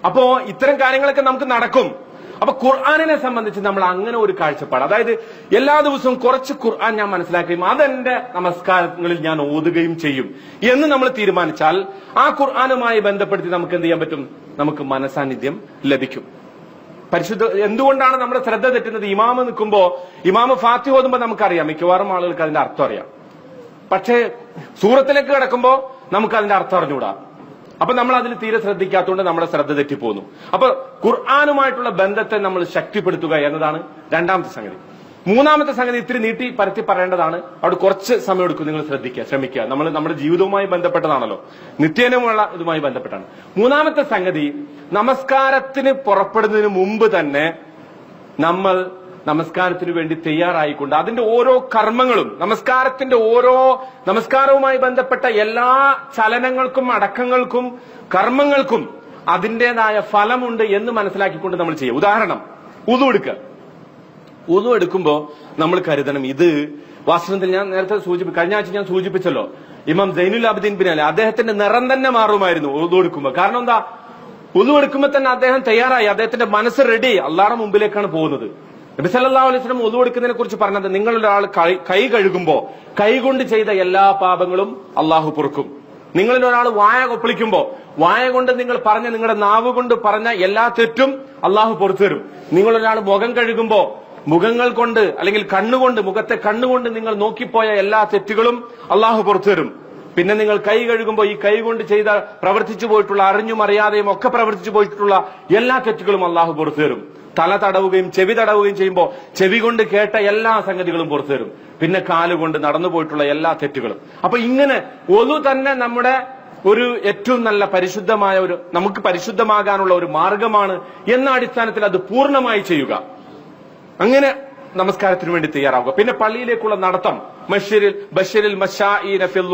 Speaker 1: അപ്പോ ഇത്തരം കാര്യങ്ങളൊക്കെ നമുക്ക് നടക്കും. അപ്പൊ ഖുർആാനിനെ സംബന്ധിച്ച് നമ്മൾ അങ്ങനെ ഒരു കാഴ്ചപ്പാട്. അതായത് എല്ലാ ദിവസവും കുറച്ച് ഖുർആൻ ഞാൻ മനസ്സിലാക്കുകയും അതെന്റെ നമസ്കാരങ്ങളിൽ ഞാൻ ഓതുകയും ചെയ്യും എന്ന് നമ്മൾ തീരുമാനിച്ചാൽ ആ ഖുർആാനുമായി ബന്ധപ്പെടുത്തി നമുക്ക് എന്ത് ചെയ്യാൻ പറ്റും? നമുക്ക് മനസാന്നിധ്യം ലഭിക്കും. പരിശുദ്ധ എന്തുകൊണ്ടാണ് നമ്മുടെ ശ്രദ്ധ തെറ്റുന്നത്? ഇമാമ് നിൽക്കുമ്പോ ഇമാമ് ഫാത്തി ഓതുമ്പോ നമുക്കറിയാം. മിക്കവാറും ആളുകൾക്ക് അതിന്റെ അർത്ഥം അറിയാം. പക്ഷേ സൂറത്തിലേക്ക് കിടക്കുമ്പോ നമുക്ക് അതിന്റെ അർത്ഥം അറിഞ്ഞുകൂടാ. അപ്പൊ നമ്മൾ അതിൽ തീരെ ശ്രദ്ധിക്കാത്തതുകൊണ്ട് നമ്മുടെ ശ്രദ്ധ തെറ്റിപ്പോകുന്നു അപ്പൊ ഖുർആാനുമായിട്ടുള്ള ബന്ധത്തെ നമ്മൾ ശക്തിപ്പെടുത്തുക എന്നതാണ് രണ്ടാമത്തെ സംഗതി. മൂന്നാമത്തെ സംഗതി ഇത്തിരി നീട്ടി പരത്തി പറയേണ്ടതാണ്. അവിടെ കുറച്ച് സമയം എടുക്കും നിങ്ങൾ ശ്രദ്ധിക്കുക ശ്രമിക്കുക. നമ്മൾ നമ്മുടെ ജീവിതവുമായി ബന്ധപ്പെട്ടതാണല്ലോ. നിത്യേനമുള്ള ഇതുമായി ബന്ധപ്പെട്ടാണ്. മൂന്നാമത്തെ സംഗതി നമസ്കാരത്തിന് പുറപ്പെടുന്നതിന് മുമ്പ് തന്നെ നമ്മൾ നമസ്കാരത്തിന് വേണ്ടി തയ്യാറായിക്കൊണ്ട് അതിന്റെ ഓരോ കർമ്മങ്ങളും നമസ്കാരത്തിന്റെ ഓരോ നമസ്കാരവുമായി ബന്ധപ്പെട്ട എല്ലാ ചലനങ്ങൾക്കും അടക്കങ്ങൾക്കും കർമ്മങ്ങൾക്കും അതിന്റേതായ ഫലമുണ്ട് എന്ന് മനസ്സിലാക്കിക്കൊണ്ട് നമ്മൾ ചെയ്യും. ഉദാഹരണം ഉതു എടുക്കുക. ഉതു എടുക്കുമ്പോൾ നമ്മൾ കരുതണം ഇത് വാസ്തവത്തിൽ ഞാൻ നേരത്തെ സൂചിപ്പി കഴിഞ്ഞ ആഴ്ച ഞാൻ സൂചിപ്പിച്ചല്ലോ ഇമാം ജൈനുൽ അബ്ദീൻ അലി അദ്ദേഹത്തിന്റെ നിറം തന്നെ മാറുമായിരുന്നു ഉതു എടുക്കുമ്പോൾ കാരണം എന്താ? ഉതു എടുക്കുമ്പോൾ തന്നെ അദ്ദേഹം തയ്യാറായി അദ്ദേഹത്തിന്റെ മനസ്സ് റെഡി അള്ളാടെ മുമ്പിലേക്കാണ് പോകുന്നത്. നബി സല്ലല്ലാഹു അലൈഹി വസല്ലം ഉതു എടുക്കുന്നതിനെ കുറിച്ച് പറഞ്ഞത് നിങ്ങൾ ഒരാൾ കൈ- കഴുകുമ്പോ കൈ കൊണ്ട് ചെയ്ത എല്ലാ പാപങ്ങളും അള്ളാഹു പൊറുക്കും. നിങ്ങളിൽ ഒരാൾ വായ കൊപ്പളിക്കുമ്പോ വായ കൊണ്ട് നിങ്ങൾ പറഞ്ഞ നിങ്ങളുടെ നാവ് കൊണ്ട് പറഞ്ഞ എല്ലാ തെറ്റും അള്ളാഹു പുറത്തു തരും. നിങ്ങൾ ഒരാൾ മുഖം കഴുകുമ്പോ മുഖങ്ങൾ കൊണ്ട് അല്ലെങ്കിൽ കണ്ണുകൊണ്ട് മുഖത്തെ കണ്ണുകൊണ്ട് നിങ്ങൾ നോക്കിപ്പോയ എല്ലാ തെറ്റുകളും അള്ളാഹു പുറത്തു തരും. പിന്നെ നിങ്ങൾ കൈ കഴുകുമ്പോൾ ഈ കൈ കൊണ്ട് ചെയ്ത പ്രവർത്തിച്ചു പോയിട്ടുള്ള അറിഞ്ഞും അറിയാതെയും ഒക്കെ പ്രവർത്തിച്ചു പോയിട്ടുള്ള എല്ലാ തെറ്റുകളും അള്ളാഹു പുറത്തു തരും തല തടവുകയും ചെവി തടവുകയും ചെയ്യുമ്പോൾ ചെവി കൊണ്ട് കേട്ട എല്ലാ സംഗതികളും പുറത്തു തരും പിന്നെ കാലുകൊണ്ട് നടന്നു പോയിട്ടുള്ള എല്ലാ തെറ്റുകളും. അപ്പൊ ഇങ്ങനെ ഒതു തന്നെ നമ്മുടെ ഒരു ഏറ്റവും നല്ല പരിശുദ്ധമായ ഒരു നമുക്ക് പരിശുദ്ധമാകാനുള്ള ഒരു മാർഗമാണ് എന്ന അടിസ്ഥാനത്തിൽ അത് പൂർണമായി ചെയ്യുക. അങ്ങനെ നമസ്കാരത്തിന് വേണ്ടി തയ്യാറാവുക. പിന്നെ പള്ളിയിലേക്കുള്ള നടത്തം. ബഷീരിൽ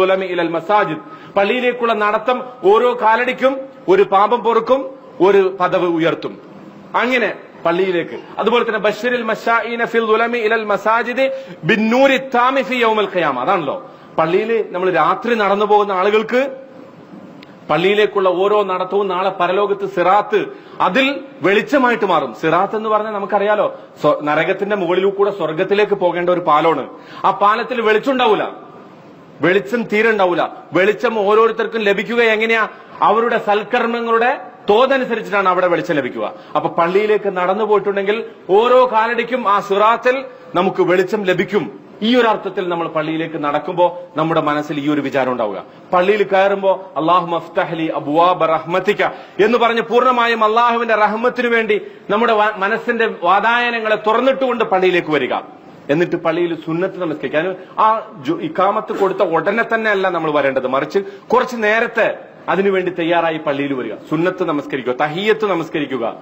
Speaker 1: ഉലമി ഇലൽ മസാജിദ്. പള്ളിയിലേക്കുള്ള നടത്തം ഓരോ കാലടിക്കും ഒരു പാപം പൊറുക്കും ഒരു പദവ് ഉയർത്തും. അങ്ങനെ പള്ളിയിലേക്ക്. അതുപോലെ തന്നെ ബഷീരിൽ ഇലൽ മസാജിദ് ബിന്നൂരി താമി ഫി യൗമൽ ഖിയാമ. അതാണല്ലോ. പള്ളിയിൽ നമ്മൾ രാത്രി നടന്നു പോകുന്ന ആളുകൾക്ക് പള്ളിയിലേക്കുള്ള ഓരോ നടത്തവും നാളെ പരലോകത്ത് സിറാത്ത് അതിൽ വെളിച്ചമായിട്ട് മാറും. സിറാത്ത് എന്ന് പറഞ്ഞാൽ നമുക്കറിയാലോ നരകത്തിന്റെ മുകളിൽ കൂടെ സ്വർഗത്തിലേക്ക് പോകേണ്ട ഒരു പാലമാണ്. ആ പാലത്തിൽ വെളിച്ചുണ്ടാവൂല വെളിച്ചം തീരെ ഉണ്ടാവൂല വെളിച്ചം ഓരോരുത്തർക്കും ലഭിക്കുക എങ്ങനെയാ? അവരുടെ സൽക്കർമ്മങ്ങളുടെ തോതനുസരിച്ചിട്ടാണ് അവിടെ വെളിച്ചം ലഭിക്കുക. അപ്പൊ പള്ളിയിലേക്ക് നടന്നു പോയിട്ടുണ്ടെങ്കിൽ ഓരോ കാലടിക്കും ആ സിറാത്തിൽ നമുക്ക് വെളിച്ചം ലഭിക്കും. ഈ ഒരു അർത്ഥത്തിൽ നമ്മൾ പള്ളിയിലേക്ക് നടക്കുമ്പോൾ നമ്മുടെ മനസ്സിൽ ഈ ഒരു വിചാരം ഉണ്ടാവുക. പള്ളിയിൽ കയറുമ്പോൾ അള്ളാഹു മഫ്തഹലി അബുവാബ എന്ന് പറഞ്ഞ് പൂർണമായും അള്ളാഹുവിന്റെ റഹ്മത്തിനു വേണ്ടി നമ്മുടെ മനസ്സിന്റെ വാതായനങ്ങളെ തുറന്നിട്ടുകൊണ്ട് പള്ളിയിലേക്ക് വരിക. എന്നിട്ട് പള്ളിയിൽ സുന്നത്ത് നമസ്കരിക്കാൻ ആ ഇക്കാമത്ത് കൊടുത്ത ഉടനെ തന്നെ അല്ല നമ്മൾ വരേണ്ടത്. മറിച്ച് കുറച്ച് നേരത്തെ അതിനുവേണ്ടി തയ്യാറായി പള്ളിയിൽ വരിക. സുന്നത്ത് നമസ്കരിക്കുക. തഹിയത്ത് നമസ്കരിക്കുക.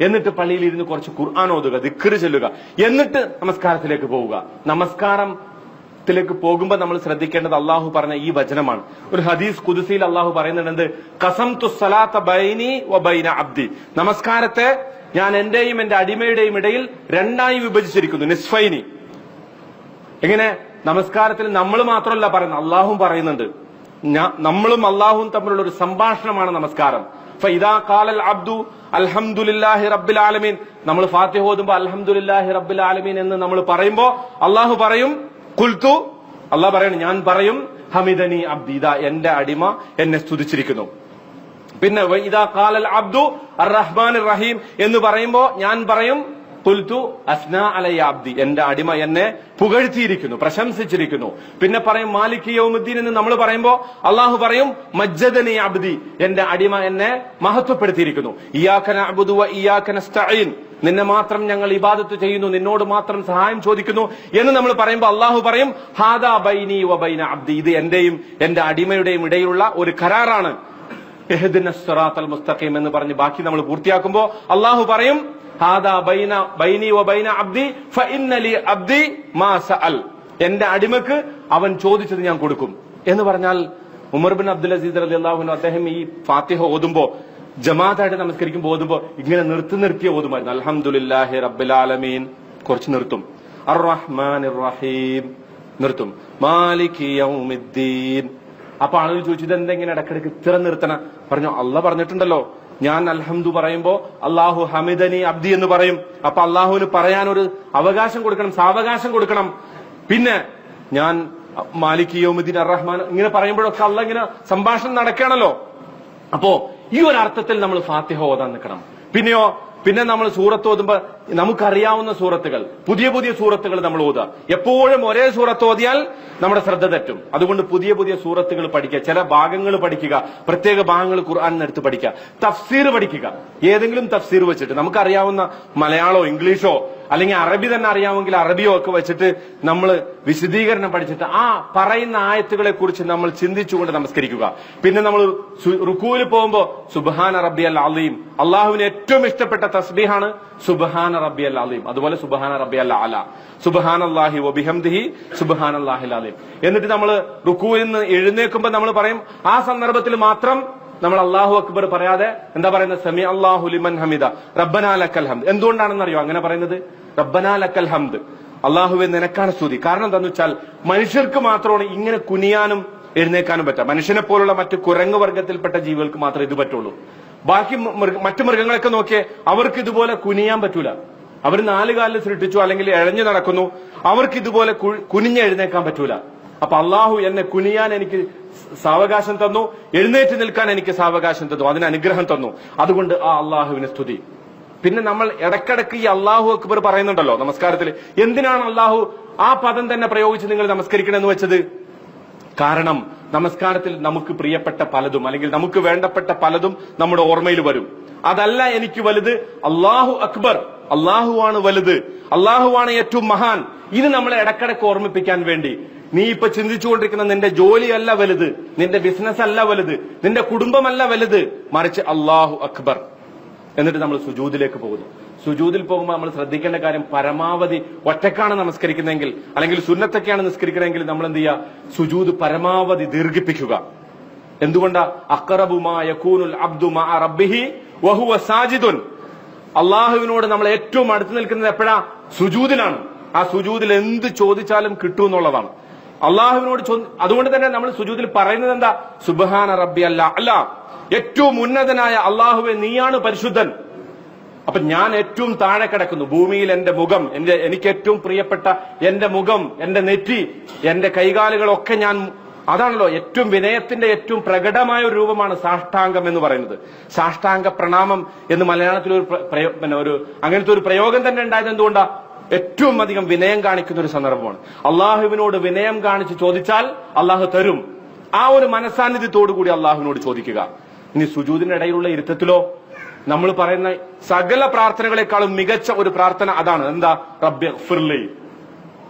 Speaker 1: എന്നിട്ട് പള്ളിയിൽ ഇരുന്ന് കുറച്ച് ഖുർആൻ ഓതുക ദിക്കറ് ചെല്ലുക. എന്നിട്ട് നമസ്കാരത്തിലേക്ക് പോവുക. നമസ്കാരത്തിലേക്ക് പോകുമ്പോൾ നമ്മൾ ശ്രദ്ധിക്കേണ്ടത് അള്ളാഹു പറഞ്ഞ ഈ വചനമാണ്. ഒരു ഹദീസ് കുതിസിയിൽ അള്ളാഹു പറയുന്നുണ്ട് കസം തുസ്സലാത്ത ബൈനി ബൈന അബ്ദി. നമസ്കാരത്തെ ഞാൻ എന്റെയും എന്റെ അടിമയുടെയും ഇടയിൽ രണ്ടായി വിഭജിച്ചിരിക്കുന്നു നിസ്ഫൈനി. എങ്ങനെ? നമസ്കാരത്തിൽ നമ്മൾ മാത്രമല്ല പറയുന്നത് അള്ളാഹും പറയുന്നുണ്ട്. നമ്മളും അള്ളാഹും തമ്മിലുള്ള ഒരു സംഭാഷണമാണ് നമസ്കാരം. അബ്ദു അൽഹംദുലില്ലാഹി റബ്ബിൽ ആലമീൻ. നമ്മൾ ഫാത്തിഹ ഓതുമ്പോ അൽഹംദുലില്ലാഹി റബ്ബിൽ ആലമീൻ എന്ന് നമ്മൾ പറയുമ്പോ അള്ളാഹു പറയും കുൽത്തു അള്ളാഹ് പറയണം ഞാൻ പറയും ഹമിദനി അബ്ദി. ഇതാ എന്റെ അടിമ എന്നെ സ്തുതിച്ചിരിക്കുന്നു. പിന്നെ ഇതാ കാലൽ അബ്ദു അർ-റഹ്മാൻ റഹീം എന്ന് പറയുമ്പോ ഞാൻ പറയും കുൽത്തു അസ്ന അലയ അബ്ദി. എന്റെ അടിമ എന്നെ പുകഴ്ത്തിയിരിക്കുന്നു പ്രശംസിച്ചിരിക്കുന്നു. പിന്നെ പറയും മാലിക് യൗമുദ്ദീൻ എന്ന് നമ്മൾ പറയുമ്പോ അള്ളാഹു പറയും മജ്ജദനി അബ്ദി. എന്റെ അടിമ എന്നെ മഹത്വപ്പെടുത്തിയിരിക്കുന്നു. ഇയാക്കന അബുദുവ ഇയാക്കന സ്റ്റൈൻ നിന്നെ മാത്രം ഞങ്ങൾ ഇബാദത്ത് ചെയ്യുന്നു നിന്നോട് മാത്രം സഹായം ചോദിക്കുന്നു എന്ന് നമ്മൾ പറയുമ്പോൾ അള്ളാഹു പറയും ഹാദാ ബൈനി വ ബൈന അബ്ദി. ഇത് എന്റെയും എന്റെ അടിമയുടെയും ഇടയിലുള്ള ഒരു കരാറാണ്. മുസ്തഖീം എന്ന് പറഞ്ഞ് ബാക്കി നമ്മൾ പൂർത്തിയാക്കുമ്പോൾ അള്ളാഹു പറയും എന്റെ അടിമക്ക് അവൻ ചോദിച്ചത് ഞാൻ കൊടുക്കും. എന്ന് പറഞ്ഞാൽ ഉമർ ബിൻ അബ്ദുൽ അസീദ് റളിയല്ലാഹു അൻഹു അദ്ദേഹം ഈ ഫാത്തിഹ ഓതുമ്പോ ജമാഅത്തായിട്ട് നമസ്കരിക്കുമ്പോൾ ഓതുമ്പോ ഇങ്ങനെ നിർത്തി നിർത്തി ഓതുമായിരുന്നു. റബ്ബിൽ ആലമീൻ. കുറച്ച് നിർത്തും. അർ റഹ്മാൻ റഹീം നിർത്തും. മാലിക് യൗമിദ്ദീൻ. അപ്പൊ ആളുകൾ ചോദിച്ചു ഇതെന്തെങ്ങനെ ഇടക്കിടക്ക് ഇത്ര നിർത്തണ? പറഞ്ഞു അല്ല പറഞ്ഞിട്ടുണ്ടല്ലോ. ഞാൻ അൽഹംദു പറയുമ്പോ അള്ളാഹു ഹമിദനി അബ്ദി എന്ന് പറയും. അപ്പൊ അള്ളാഹുവിന് പറയാൻ ഒരു അവകാശം കൊടുക്കണം സാവകാശം കൊടുക്കണം. പിന്നെ ഞാൻ മാലിക് യോമുദ്ദീൻ അറഹ്മാൻ റഹ്മാൻ ഇങ്ങനെ പറയുമ്പോഴൊക്കെ അല്ല ഇങ്ങനെ സംഭാഷണം നടക്കണല്ലോ അപ്പോ ഈ ഒരു അർത്ഥത്തിൽ നമ്മൾ ഫാത്തിഹ ഓതാൻ നിൽക്കണം. പിന്നെയോ പിന്നെ നമ്മൾ സൂറത്ത് ഓതുമ്പോ നമുക്കറിയാവുന്ന സൂറത്തുകൾ പുതിയ പുതിയ സൂറത്തുകൾ നമ്മൾ ഓതുക. എപ്പോഴും ഒരേ സൂറത്ത് ഓതിയാൽ നമ്മുടെ ശ്രദ്ധ തെറ്റും. അതുകൊണ്ട് പുതിയ പുതിയ സൂറത്തുകൾ പഠിക്കുക ചില ഭാഗങ്ങൾ പഠിക്കുക പ്രത്യേക ഭാഗങ്ങൾ ഖുർആൻ പഠിക്കുക. തഫ്സീർ പഠിക്കുക. ഏതെങ്കിലും തഫ്സീർ വെച്ചിട്ട്. നമുക്കറിയാവുന്ന മലയാളോ ഇംഗ്ലീഷോ അല്ലെങ്കിൽ അറബി തന്നെ അറിയാമെങ്കിൽ അറബിയോ ഒക്കെ വെച്ചിട്ട് നമ്മൾ വിശദീകരണം പഠിച്ചിട്ട് ആ പറയുന്ന ആയത്തുകളെ കുറിച്ച് നമ്മൾ ചിന്തിച്ചുകൊണ്ട് നമസ്കരിക്കുക. പിന്നെ നമ്മൾ റുക്കൂവിൽ പോകുമ്പോ സുബാന റബ്ബി അൽ അലീം. അള്ളാഹുവിന് ഏറ്റവും ഇഷ്ടപ്പെട്ട തസ്ബീഹാണ് സുബഹാന റബ്ബി അൽ അലീം. അതുപോലെ സുബഹാന റബ്ബി അൽ അല. സുബഹാൻ അള്ളാഹി ഒബിഹംദിഹി സുബഹാൻ അള്ളാഹി അലീം. എന്നിട്ട് നമ്മൾ റുക്കൂവിൽ നിന്ന് എഴുന്നേൽക്കുമ്പോൾ നമ്മൾ പറയും ആ സന്ദർഭത്തിൽ മാത്രം നമ്മൾ അള്ളാഹു അക്ബർ പറയാതെ എന്താ പറയുന്നത്? സമി അള്ളാഹു ലിമൻ ഹമിദ. റബ്ബനാ ലക്കൽ ഹംദ്. എന്തുകൊണ്ടാണെന്നറിയോ? അങ്ങനെ പറയുന്നത്? റബ്ബനാ ലക്കൽ ഹംദ്. അള്ളാഹുവെ നിനക്കാണ് സ്തുതി. കാരണം എന്താന്ന് വെച്ചാൽ മനുഷ്യർക്ക് മാത്രമാണ് ഇങ്ങനെ കുനിയാനും എഴുന്നേക്കാനും പറ്റുക. മനുഷ്യനെ പോലുള്ള മറ്റ് കുരങ്ങ് വർഗത്തിൽപ്പെട്ട ജീവികൾക്ക് മാത്രമേ ഇത് പറ്റുള്ളൂ. ബാക്കി മറ്റു മൃഗങ്ങളൊക്കെ നോക്കിയേ അവർക്ക് ഇതുപോലെ കുനിയാൻ പറ്റൂല. അവർ നാല് കാലിൽ സൃഷ്ടിച്ചു അല്ലെങ്കിൽ എഴഞ്ഞു നടക്കുന്നു. അവർക്ക് ഇതുപോലെ കുനിഞ്ഞ് എഴുന്നേക്കാൻ പറ്റൂല. അപ്പൊ അള്ളാഹു എന്നെ കുനിയാൻ എനിക്ക് സാവകാശം തന്നു. എഴുന്നേറ്റ് നിൽക്കാൻ എനിക്ക് സാവകാശം തന്നു. അതിന് അനുഗ്രഹം തന്നു. അതുകൊണ്ട് ആ അള്ളാഹുവിന് സ്തുതി. പിന്നെ നമ്മൾ ഇടക്കിടക്ക് ഈ അള്ളാഹു അക്ബർ പറയുന്നുണ്ടല്ലോ നമസ്കാരത്തിൽ. എന്തിനാണ് അള്ളാഹു ആ പദം തന്നെ പ്രയോഗിച്ച് നിങ്ങൾ നമസ്കരിക്കണമെന്ന് വെച്ചത്? കാരണം നമസ്കാരത്തിൽ നമുക്ക് പ്രിയപ്പെട്ട പലതും അല്ലെങ്കിൽ നമുക്ക് വേണ്ടപ്പെട്ട പലതും നമ്മുടെ ഓർമ്മയിൽ വരും. അതല്ല എനിക്ക് വലുത് അള്ളാഹു അക്ബർ അള്ളാഹുവാണ് വലുത് അള്ളാഹുവാണ് ഏറ്റവും മഹാൻ. ഇത് നമ്മളെ ഇടക്കിടക്ക് ഓർമ്മിപ്പിക്കാൻ വേണ്ടി. നീ ഇപ്പൊ ചിന്തിച്ചുകൊണ്ടിരിക്കുന്ന നിന്റെ ജോലിയല്ല വലുത് നിന്റെ ബിസിനസ് അല്ല വലുത് നിന്റെ കുടുംബമല്ല വലുത് മറിച്ച് അള്ളാഹു അക്ബർ. എന്നിട്ട് നമ്മൾ സുജൂദിലേക്ക് പോകുന്നു. സുജൂദിൽ പോകുമ്പോൾ നമ്മൾ ശ്രദ്ധിക്കേണ്ട കാര്യം പരമാവധി ഒറ്റക്കാണ് നമസ്കരിക്കുന്നതെങ്കിൽ അല്ലെങ്കിൽ സുന്നത്തൊക്കെയാണ് നിസ്കരിക്കണമെങ്കിൽ നമ്മൾ എന്ത് ചെയ്യുക? സുജൂദ് പരമാവധി ദീർഘിപ്പിക്കുക. എന്തുകൊണ്ടാ? അക്കറബുമായൂനുൽ അബ്ദു മാ റബ്ബിഹി വഹുവ സാജിദുൻ. അള്ളാഹുവിനോട് നമ്മൾ ഏറ്റവും അടുത്ത് നിൽക്കുന്നത് എപ്പോഴാ? സുജൂദിലാണ് ആ സുജൂദിൽ എന്ത് ചോദിച്ചാലും കിട്ടും എന്നുള്ളതാണ്. അള്ളാഹുവിനോട് അതുകൊണ്ട് തന്നെ നമ്മൾ സുജൂതിൽ പറയുന്നത് എന്താ? സുബഹാന റബ്ബി അല്ല. അല്ല ഏറ്റവും ഉന്നതനായ അള്ളാഹുവെ നീയാണ് പരിശുദ്ധൻ. അപ്പൊ ഞാൻ ഏറ്റവും താഴെ കിടക്കുന്നു. ഭൂമിയിൽ എന്റെ മുഖം എന്റെ എനിക്ക് ഏറ്റവും പ്രിയപ്പെട്ട എന്റെ മുഖം എന്റെ നെറ്റി എന്റെ കൈകാലുകളൊക്കെ ഞാൻ അതാണല്ലോ ഏറ്റവും വിനയത്തിന്റെ ഏറ്റവും പ്രകടമായ ഒരു രൂപമാണ് സാഷ്ടാംഗം എന്ന് പറയുന്നത്. സാഷ്ടാംഗ പ്രണാമം എന്ന് മലയാളത്തിൽ ഒരു പിന്നെ ഒരു അങ്ങനത്തെ ഒരു പ്രയോഗം തന്നെ ഉണ്ടായത് എന്തുകൊണ്ടാ? ഏറ്റവും അധികം വിനയം കാണിക്കുന്ന ഒരു സന്ദർഭമാണ്. അള്ളാഹുവിനോട് വിനയം കാണിച്ച് ചോദിച്ചാൽ അള്ളാഹു തരും. ആ ഒരു മനസാന്നിധ്യത്തോടു കൂടി അള്ളാഹുവിനോട് ചോദിക്കുക. ഇനി സുജൂദിനിടയിലുള്ള ഇരുത്തത്തിലോ? നമ്മൾ പറയുന്ന സകല പ്രാർത്ഥനകളെക്കാളും മികച്ച ഒരു പ്രാർത്ഥന അതാണ്. എന്താ? റബ്ബി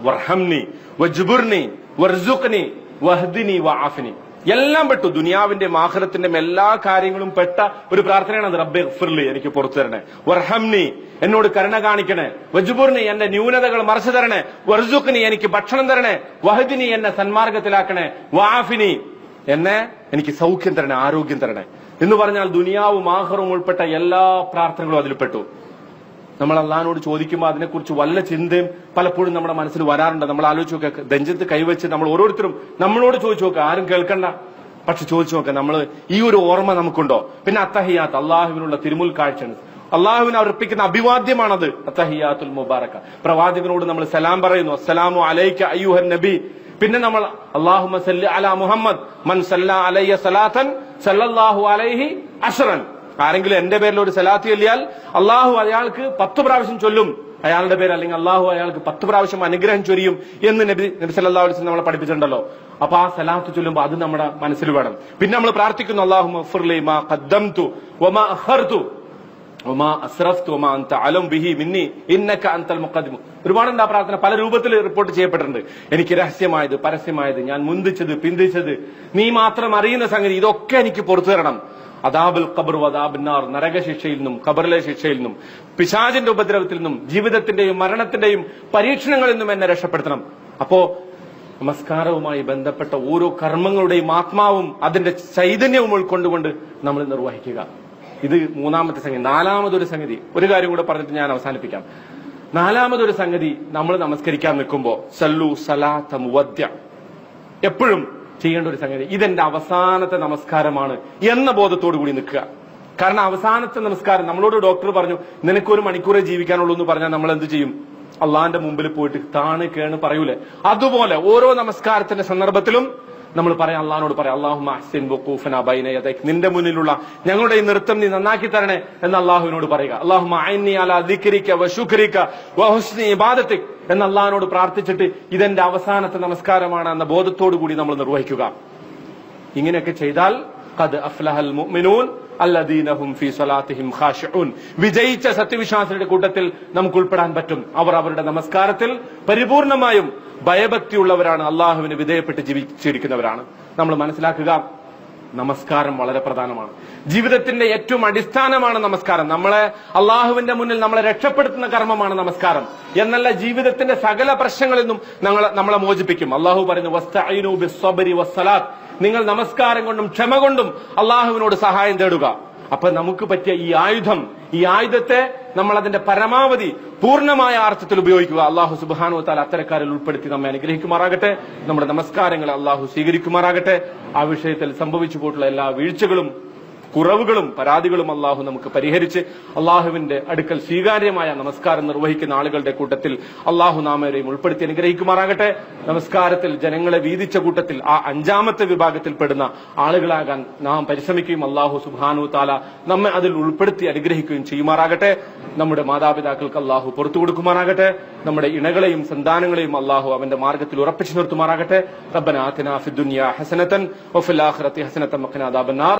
Speaker 1: വർഹംനി വജ്ബുർനി വർസുഖ്നി വഹ്ദിനി വആഫിനി എല്ലാം പെട്ടു. ദുനിയാവിന്റെ ആഖിറത്തിന്റെ എല്ലാ കാര്യങ്ങളും പെട്ട ഒരു പ്രാർത്ഥനയാണ് റബ്ബെ ഫിർലി എനിക്ക് പുറത്തു തരണേ. വർഹംനി എന്നോട് കരുണ കാണിക്കണേ. വജുബുർനി എന്റെ ന്യൂനതകൾ മറച്ചു തരണേ. വർജുഖിനി എനിക്ക് ഭക്ഷണം തരണേ. വഹദിനി എന്നെ സന്മാർഗത്തിലാക്കണേ. വാഫിനി എന്നെ എനിക്ക് സൗഖ്യം തരണേ ആരോഗ്യം തരണേ. എന്ന് പറഞ്ഞാൽ ദുനിയാവും ആഹറും ഉൾപ്പെട്ട എല്ലാ പ്രാർത്ഥനകളും അതിൽ പെട്ടു. നമ്മൾ അള്ളഹാനോട് ചോദിക്കുമ്പോൾ അതിനെക്കുറിച്ച് വല്ല ചിന്തയും പലപ്പോഴും നമ്മുടെ മനസ്സിൽ വരാറുണ്ട്. നമ്മൾ ആലോചിച്ച് നോക്കുക ദഞ്ചത്ത് കൈവച്ച് നമ്മൾ ഓരോരുത്തരും നമ്മളോട് ചോദിച്ചു നോക്കുക ആരും കേൾക്കണ്ട. പക്ഷെ ചോദിച്ചു നോക്കുക നമ്മൾ ഈ ഒരു ഓർമ്മ നമുക്കുണ്ടോ? പിന്നെ അത്തഹിയാത്ത് അള്ളാഹുവിനുള്ള തിരുമുൽ കാഴ്ചയാണ്. അള്ളാഹുവിന് അർപ്പിക്കുന്ന അഭിവാദ്യമാണത് അത്തഹിയാത്തുൽ മുബാറക്ക. പ്രവാചകനോട് നമ്മൾ സലാം പറയുന്നു അസ്സലാമു അലൈക്ക അയ്യുഹൻ നബി. പിന്നെ നമ്മൾ അള്ളാഹു അല മുഹമ്മദ് മൻ സല്ല അലയ്യ സലാത്തൻ സല്ലല്ലാഹു അലൈഹി അഷറൻ ആരെങ്കിലും എന്റെ പേരിൽ ഒരു സലാത്തി ചൊല്ലിയാൽ അള്ളാഹു അയാൾക്ക് പത്ത് പ്രാവശ്യം ചൊല്ലും. അയാളുടെ പേര് അല്ലെങ്കിൽ അള്ളാഹു അയാൾക്ക് പത്ത് പ്രാവശ്യം അനുഗ്രഹം ചൊരിയും എന്ന് നബി നബി അലൈഹി വസല്ലം നമ്മളെ പഠിപ്പിച്ചിട്ടുണ്ടല്ലോ. അപ്പൊ ആ സലാത്ത് ചൊല്ലുമ്പോൾ അത് നമ്മുടെ മനസ്സിൽ വേണം. പിന്നെ നമ്മൾ പ്രാർത്ഥിക്കുന്നു അള്ളാഹു ഒരുപാടുണ്ട് ആ പ്രാർത്ഥന. പല രൂപത്തിൽ റിപ്പോർട്ട് ചെയ്യപ്പെട്ടിട്ടുണ്ട്. എനിക്ക് രഹസ്യമായത് പരസ്യമായത് ഞാൻ മുന്തിച്ചത് പിന്തിച്ചത് നീ മാത്രം അറിയുന്ന സംഗതി ഇതൊക്കെ എനിക്ക് പുറത്തു തരണം. അദാബുൽ ഖബർ വദാബിന്നാർ നരകശിക്ഷയിൽ നിന്നും ഖബറിലെ ശിക്ഷയിൽ നിന്നും പിശാചിന്റെ ഉപദ്രവത്തിൽ നിന്നും ജീവിതത്തിന്റെയും മരണത്തിന്റെയും പരീക്ഷണങ്ങളിൽ നിന്നും എന്നെ രക്ഷപ്പെടുത്തണം. അപ്പോ നമസ്കാരവുമായി ബന്ധപ്പെട്ട ഓരോ കർമ്മങ്ങളുടെയും ആത്മാവും അതിന്റെ ചൈതന്യവും ഉൾക്കൊണ്ടുകൊണ്ട് നമ്മൾ നിർവഹിക്കുക. ഇത് മൂന്നാമത്തെ സംഗതി. നാലാമതൊരു സംഗതി. ഒരു കാര്യം കൂടെ പറഞ്ഞിട്ട് ഞാൻ അവസാനിപ്പിക്കാം. നാലാമതൊരു സംഗതി നമ്മൾ നമസ്കരിക്കാൻ നിൽക്കുമ്പോ സല്ലു സലാത്ത മുവദ്യ. എപ്പോഴും ചെയ്യേണ്ട ഒരു സംഗതി. ഇതെന്റെ അവസാനത്തെ നമസ്കാരമാണ് എന്ന ബോധത്തോടു കൂടി നിൽക്കുക. കാരണം അവസാനത്തെ നമസ്കാരം നമ്മളോട് ഡോക്ടർ പറഞ്ഞു നിനക്ക് ഒരു മണിക്കൂറേ ജീവിക്കാനുള്ളൂ എന്ന് പറഞ്ഞാൽ നമ്മൾ എന്ത് ചെയ്യും? അള്ളാന്റെ മുമ്പിൽ പോയിട്ട് താണ് കേണ് പറയൂലേ. അതുപോലെ ഓരോ നമസ്കാരത്തിന്റെ സന്ദർഭത്തിലും നമ്മൾ പറയാം അള്ളഹാനോട് പറയാം അള്ളാഹു നിന്റെ മുന്നിലുള്ള ഞങ്ങളുടെ ഈ നൃത്തം നീ നന്നാക്കി തരണേ എന്ന് അള്ളാഹുവിനോട് പറയുക. അള്ളാഹു ഇബാദത്തിക് എന്ന് അള്ളാഹിനോട് പ്രാർത്ഥിച്ചിട്ട് ഇതെന്റെ അവസാനത്തെ നമസ്കാരമാണ് എന്ന ബോധത്തോടു കൂടി നമ്മൾ നിർവഹിക്കുക. ഇങ്ങനെയൊക്കെ ചെയ്താൽ ഖദ് അഫ്ലഹൽ മുഅ്മിനൂൻ അല്ലദീനഹും ഫീ സലാത്തിഹിം ഖാശിഊൻ വിജയിച്ച സത്യവിശ്വാസികളുടെ കൂട്ടത്തിൽ നമുക്ക് ഉൾപ്പെടാൻ പറ്റും. അവർ അവരുടെ നമസ്കാരത്തിൽ പരിപൂർണമായും ഭയഭക്തിയുള്ളവരാണ് അള്ളാഹുവിന് വിധേയപ്പെട്ട് ജീവിച്ചിരിക്കുന്നവരാണ്. നമ്മൾ മനസ്സിലാക്കുക നമസ്കാരം വളരെ പ്രധാനമാണ്. ജീവിതത്തിന്റെ ഏറ്റവും അടിസ്ഥാനമാണ് നമസ്കാരം. നമ്മളെ അള്ളാഹുവിന്റെ മുന്നിൽ നമ്മളെ രക്ഷപ്പെടുത്തുന്ന കർമ്മമാണ് നമസ്കാരം. എന്നല്ല ജീവിതത്തിന്റെ സകല പ്രശ്നങ്ങളിൽ നിന്നും നമ്മളെ മോചിപ്പിക്കും. അള്ളാഹു പറയുന്നു നിങ്ങൾ നമസ്കാരം കൊണ്ടും ക്ഷമ കൊണ്ടും അള്ളാഹുവിനോട് സഹായം തേടുക. അപ്പൊ നമുക്ക് പറ്റിയ ഈ ആയുധം ഈ ആയുധത്തെ നമ്മൾ അതിന്റെ പരമാവധി പൂർണമായ അർത്ഥത്തിൽ ഉപയോഗിക്കുക. അള്ളാഹു സുബാനു താൽ അത്തരക്കാരിൽ ഉൾപ്പെടുത്തി നമ്മെ അനുഗ്രഹിക്കുമാറാകട്ടെ. നമ്മുടെ നമസ്കാരങ്ങൾ അള്ളാഹു സ്വീകരിക്കുമാറാകട്ടെ. ആ വിഷയത്തിൽ സംഭവിച്ചു പോയിട്ടുള്ള എല്ലാ വീഴ്ചകളും കുറവുകളും പരാതികളും അള്ളാഹു നമുക്ക് പരിഹരിച്ച് അള്ളാഹുവിന്റെ അടുക്കൽ സ്വീകാര്യമായ നമസ്കാരം നിർവഹിക്കുന്ന ആളുകളുടെ കൂട്ടത്തിൽ അള്ളാഹു നാമരെയും ഉൾപ്പെടുത്തി അനുഗ്രഹിക്കുമാറാകട്ടെ. നമസ്കാരത്തിൽ ജനങ്ങളെ വീതിച്ച കൂട്ടത്തിൽ ആ അഞ്ചാമത്തെ വിഭാഗത്തിൽ പെടുന്ന ആളുകളാകാൻ നാം പരിശ്രമിക്കുകയും അള്ളാഹു സുബാനു താല നമ്മെ അതിൽ ഉൾപ്പെടുത്തി അനുഗ്രഹിക്കുകയും ചെയ്യുമാറാകട്ടെ. നമ്മുടെ മാതാപിതാക്കൾക്ക് അള്ളാഹു പുറത്തു കൊടുക്കുമാറാകട്ടെ. നമ്മുടെ ഇണകളെയും സന്താനങ്ങളെയും അള്ളാഹു അവന്റെ മാർഗത്തിൽ ഉറപ്പിച്ചു നിർത്തുമാറാകട്ടെ. റബ്ബന ആതിന ഫിദ്ദുനിയ ഹസനതൻ വഫിൽ ആഖിറതി ഹസനതൻ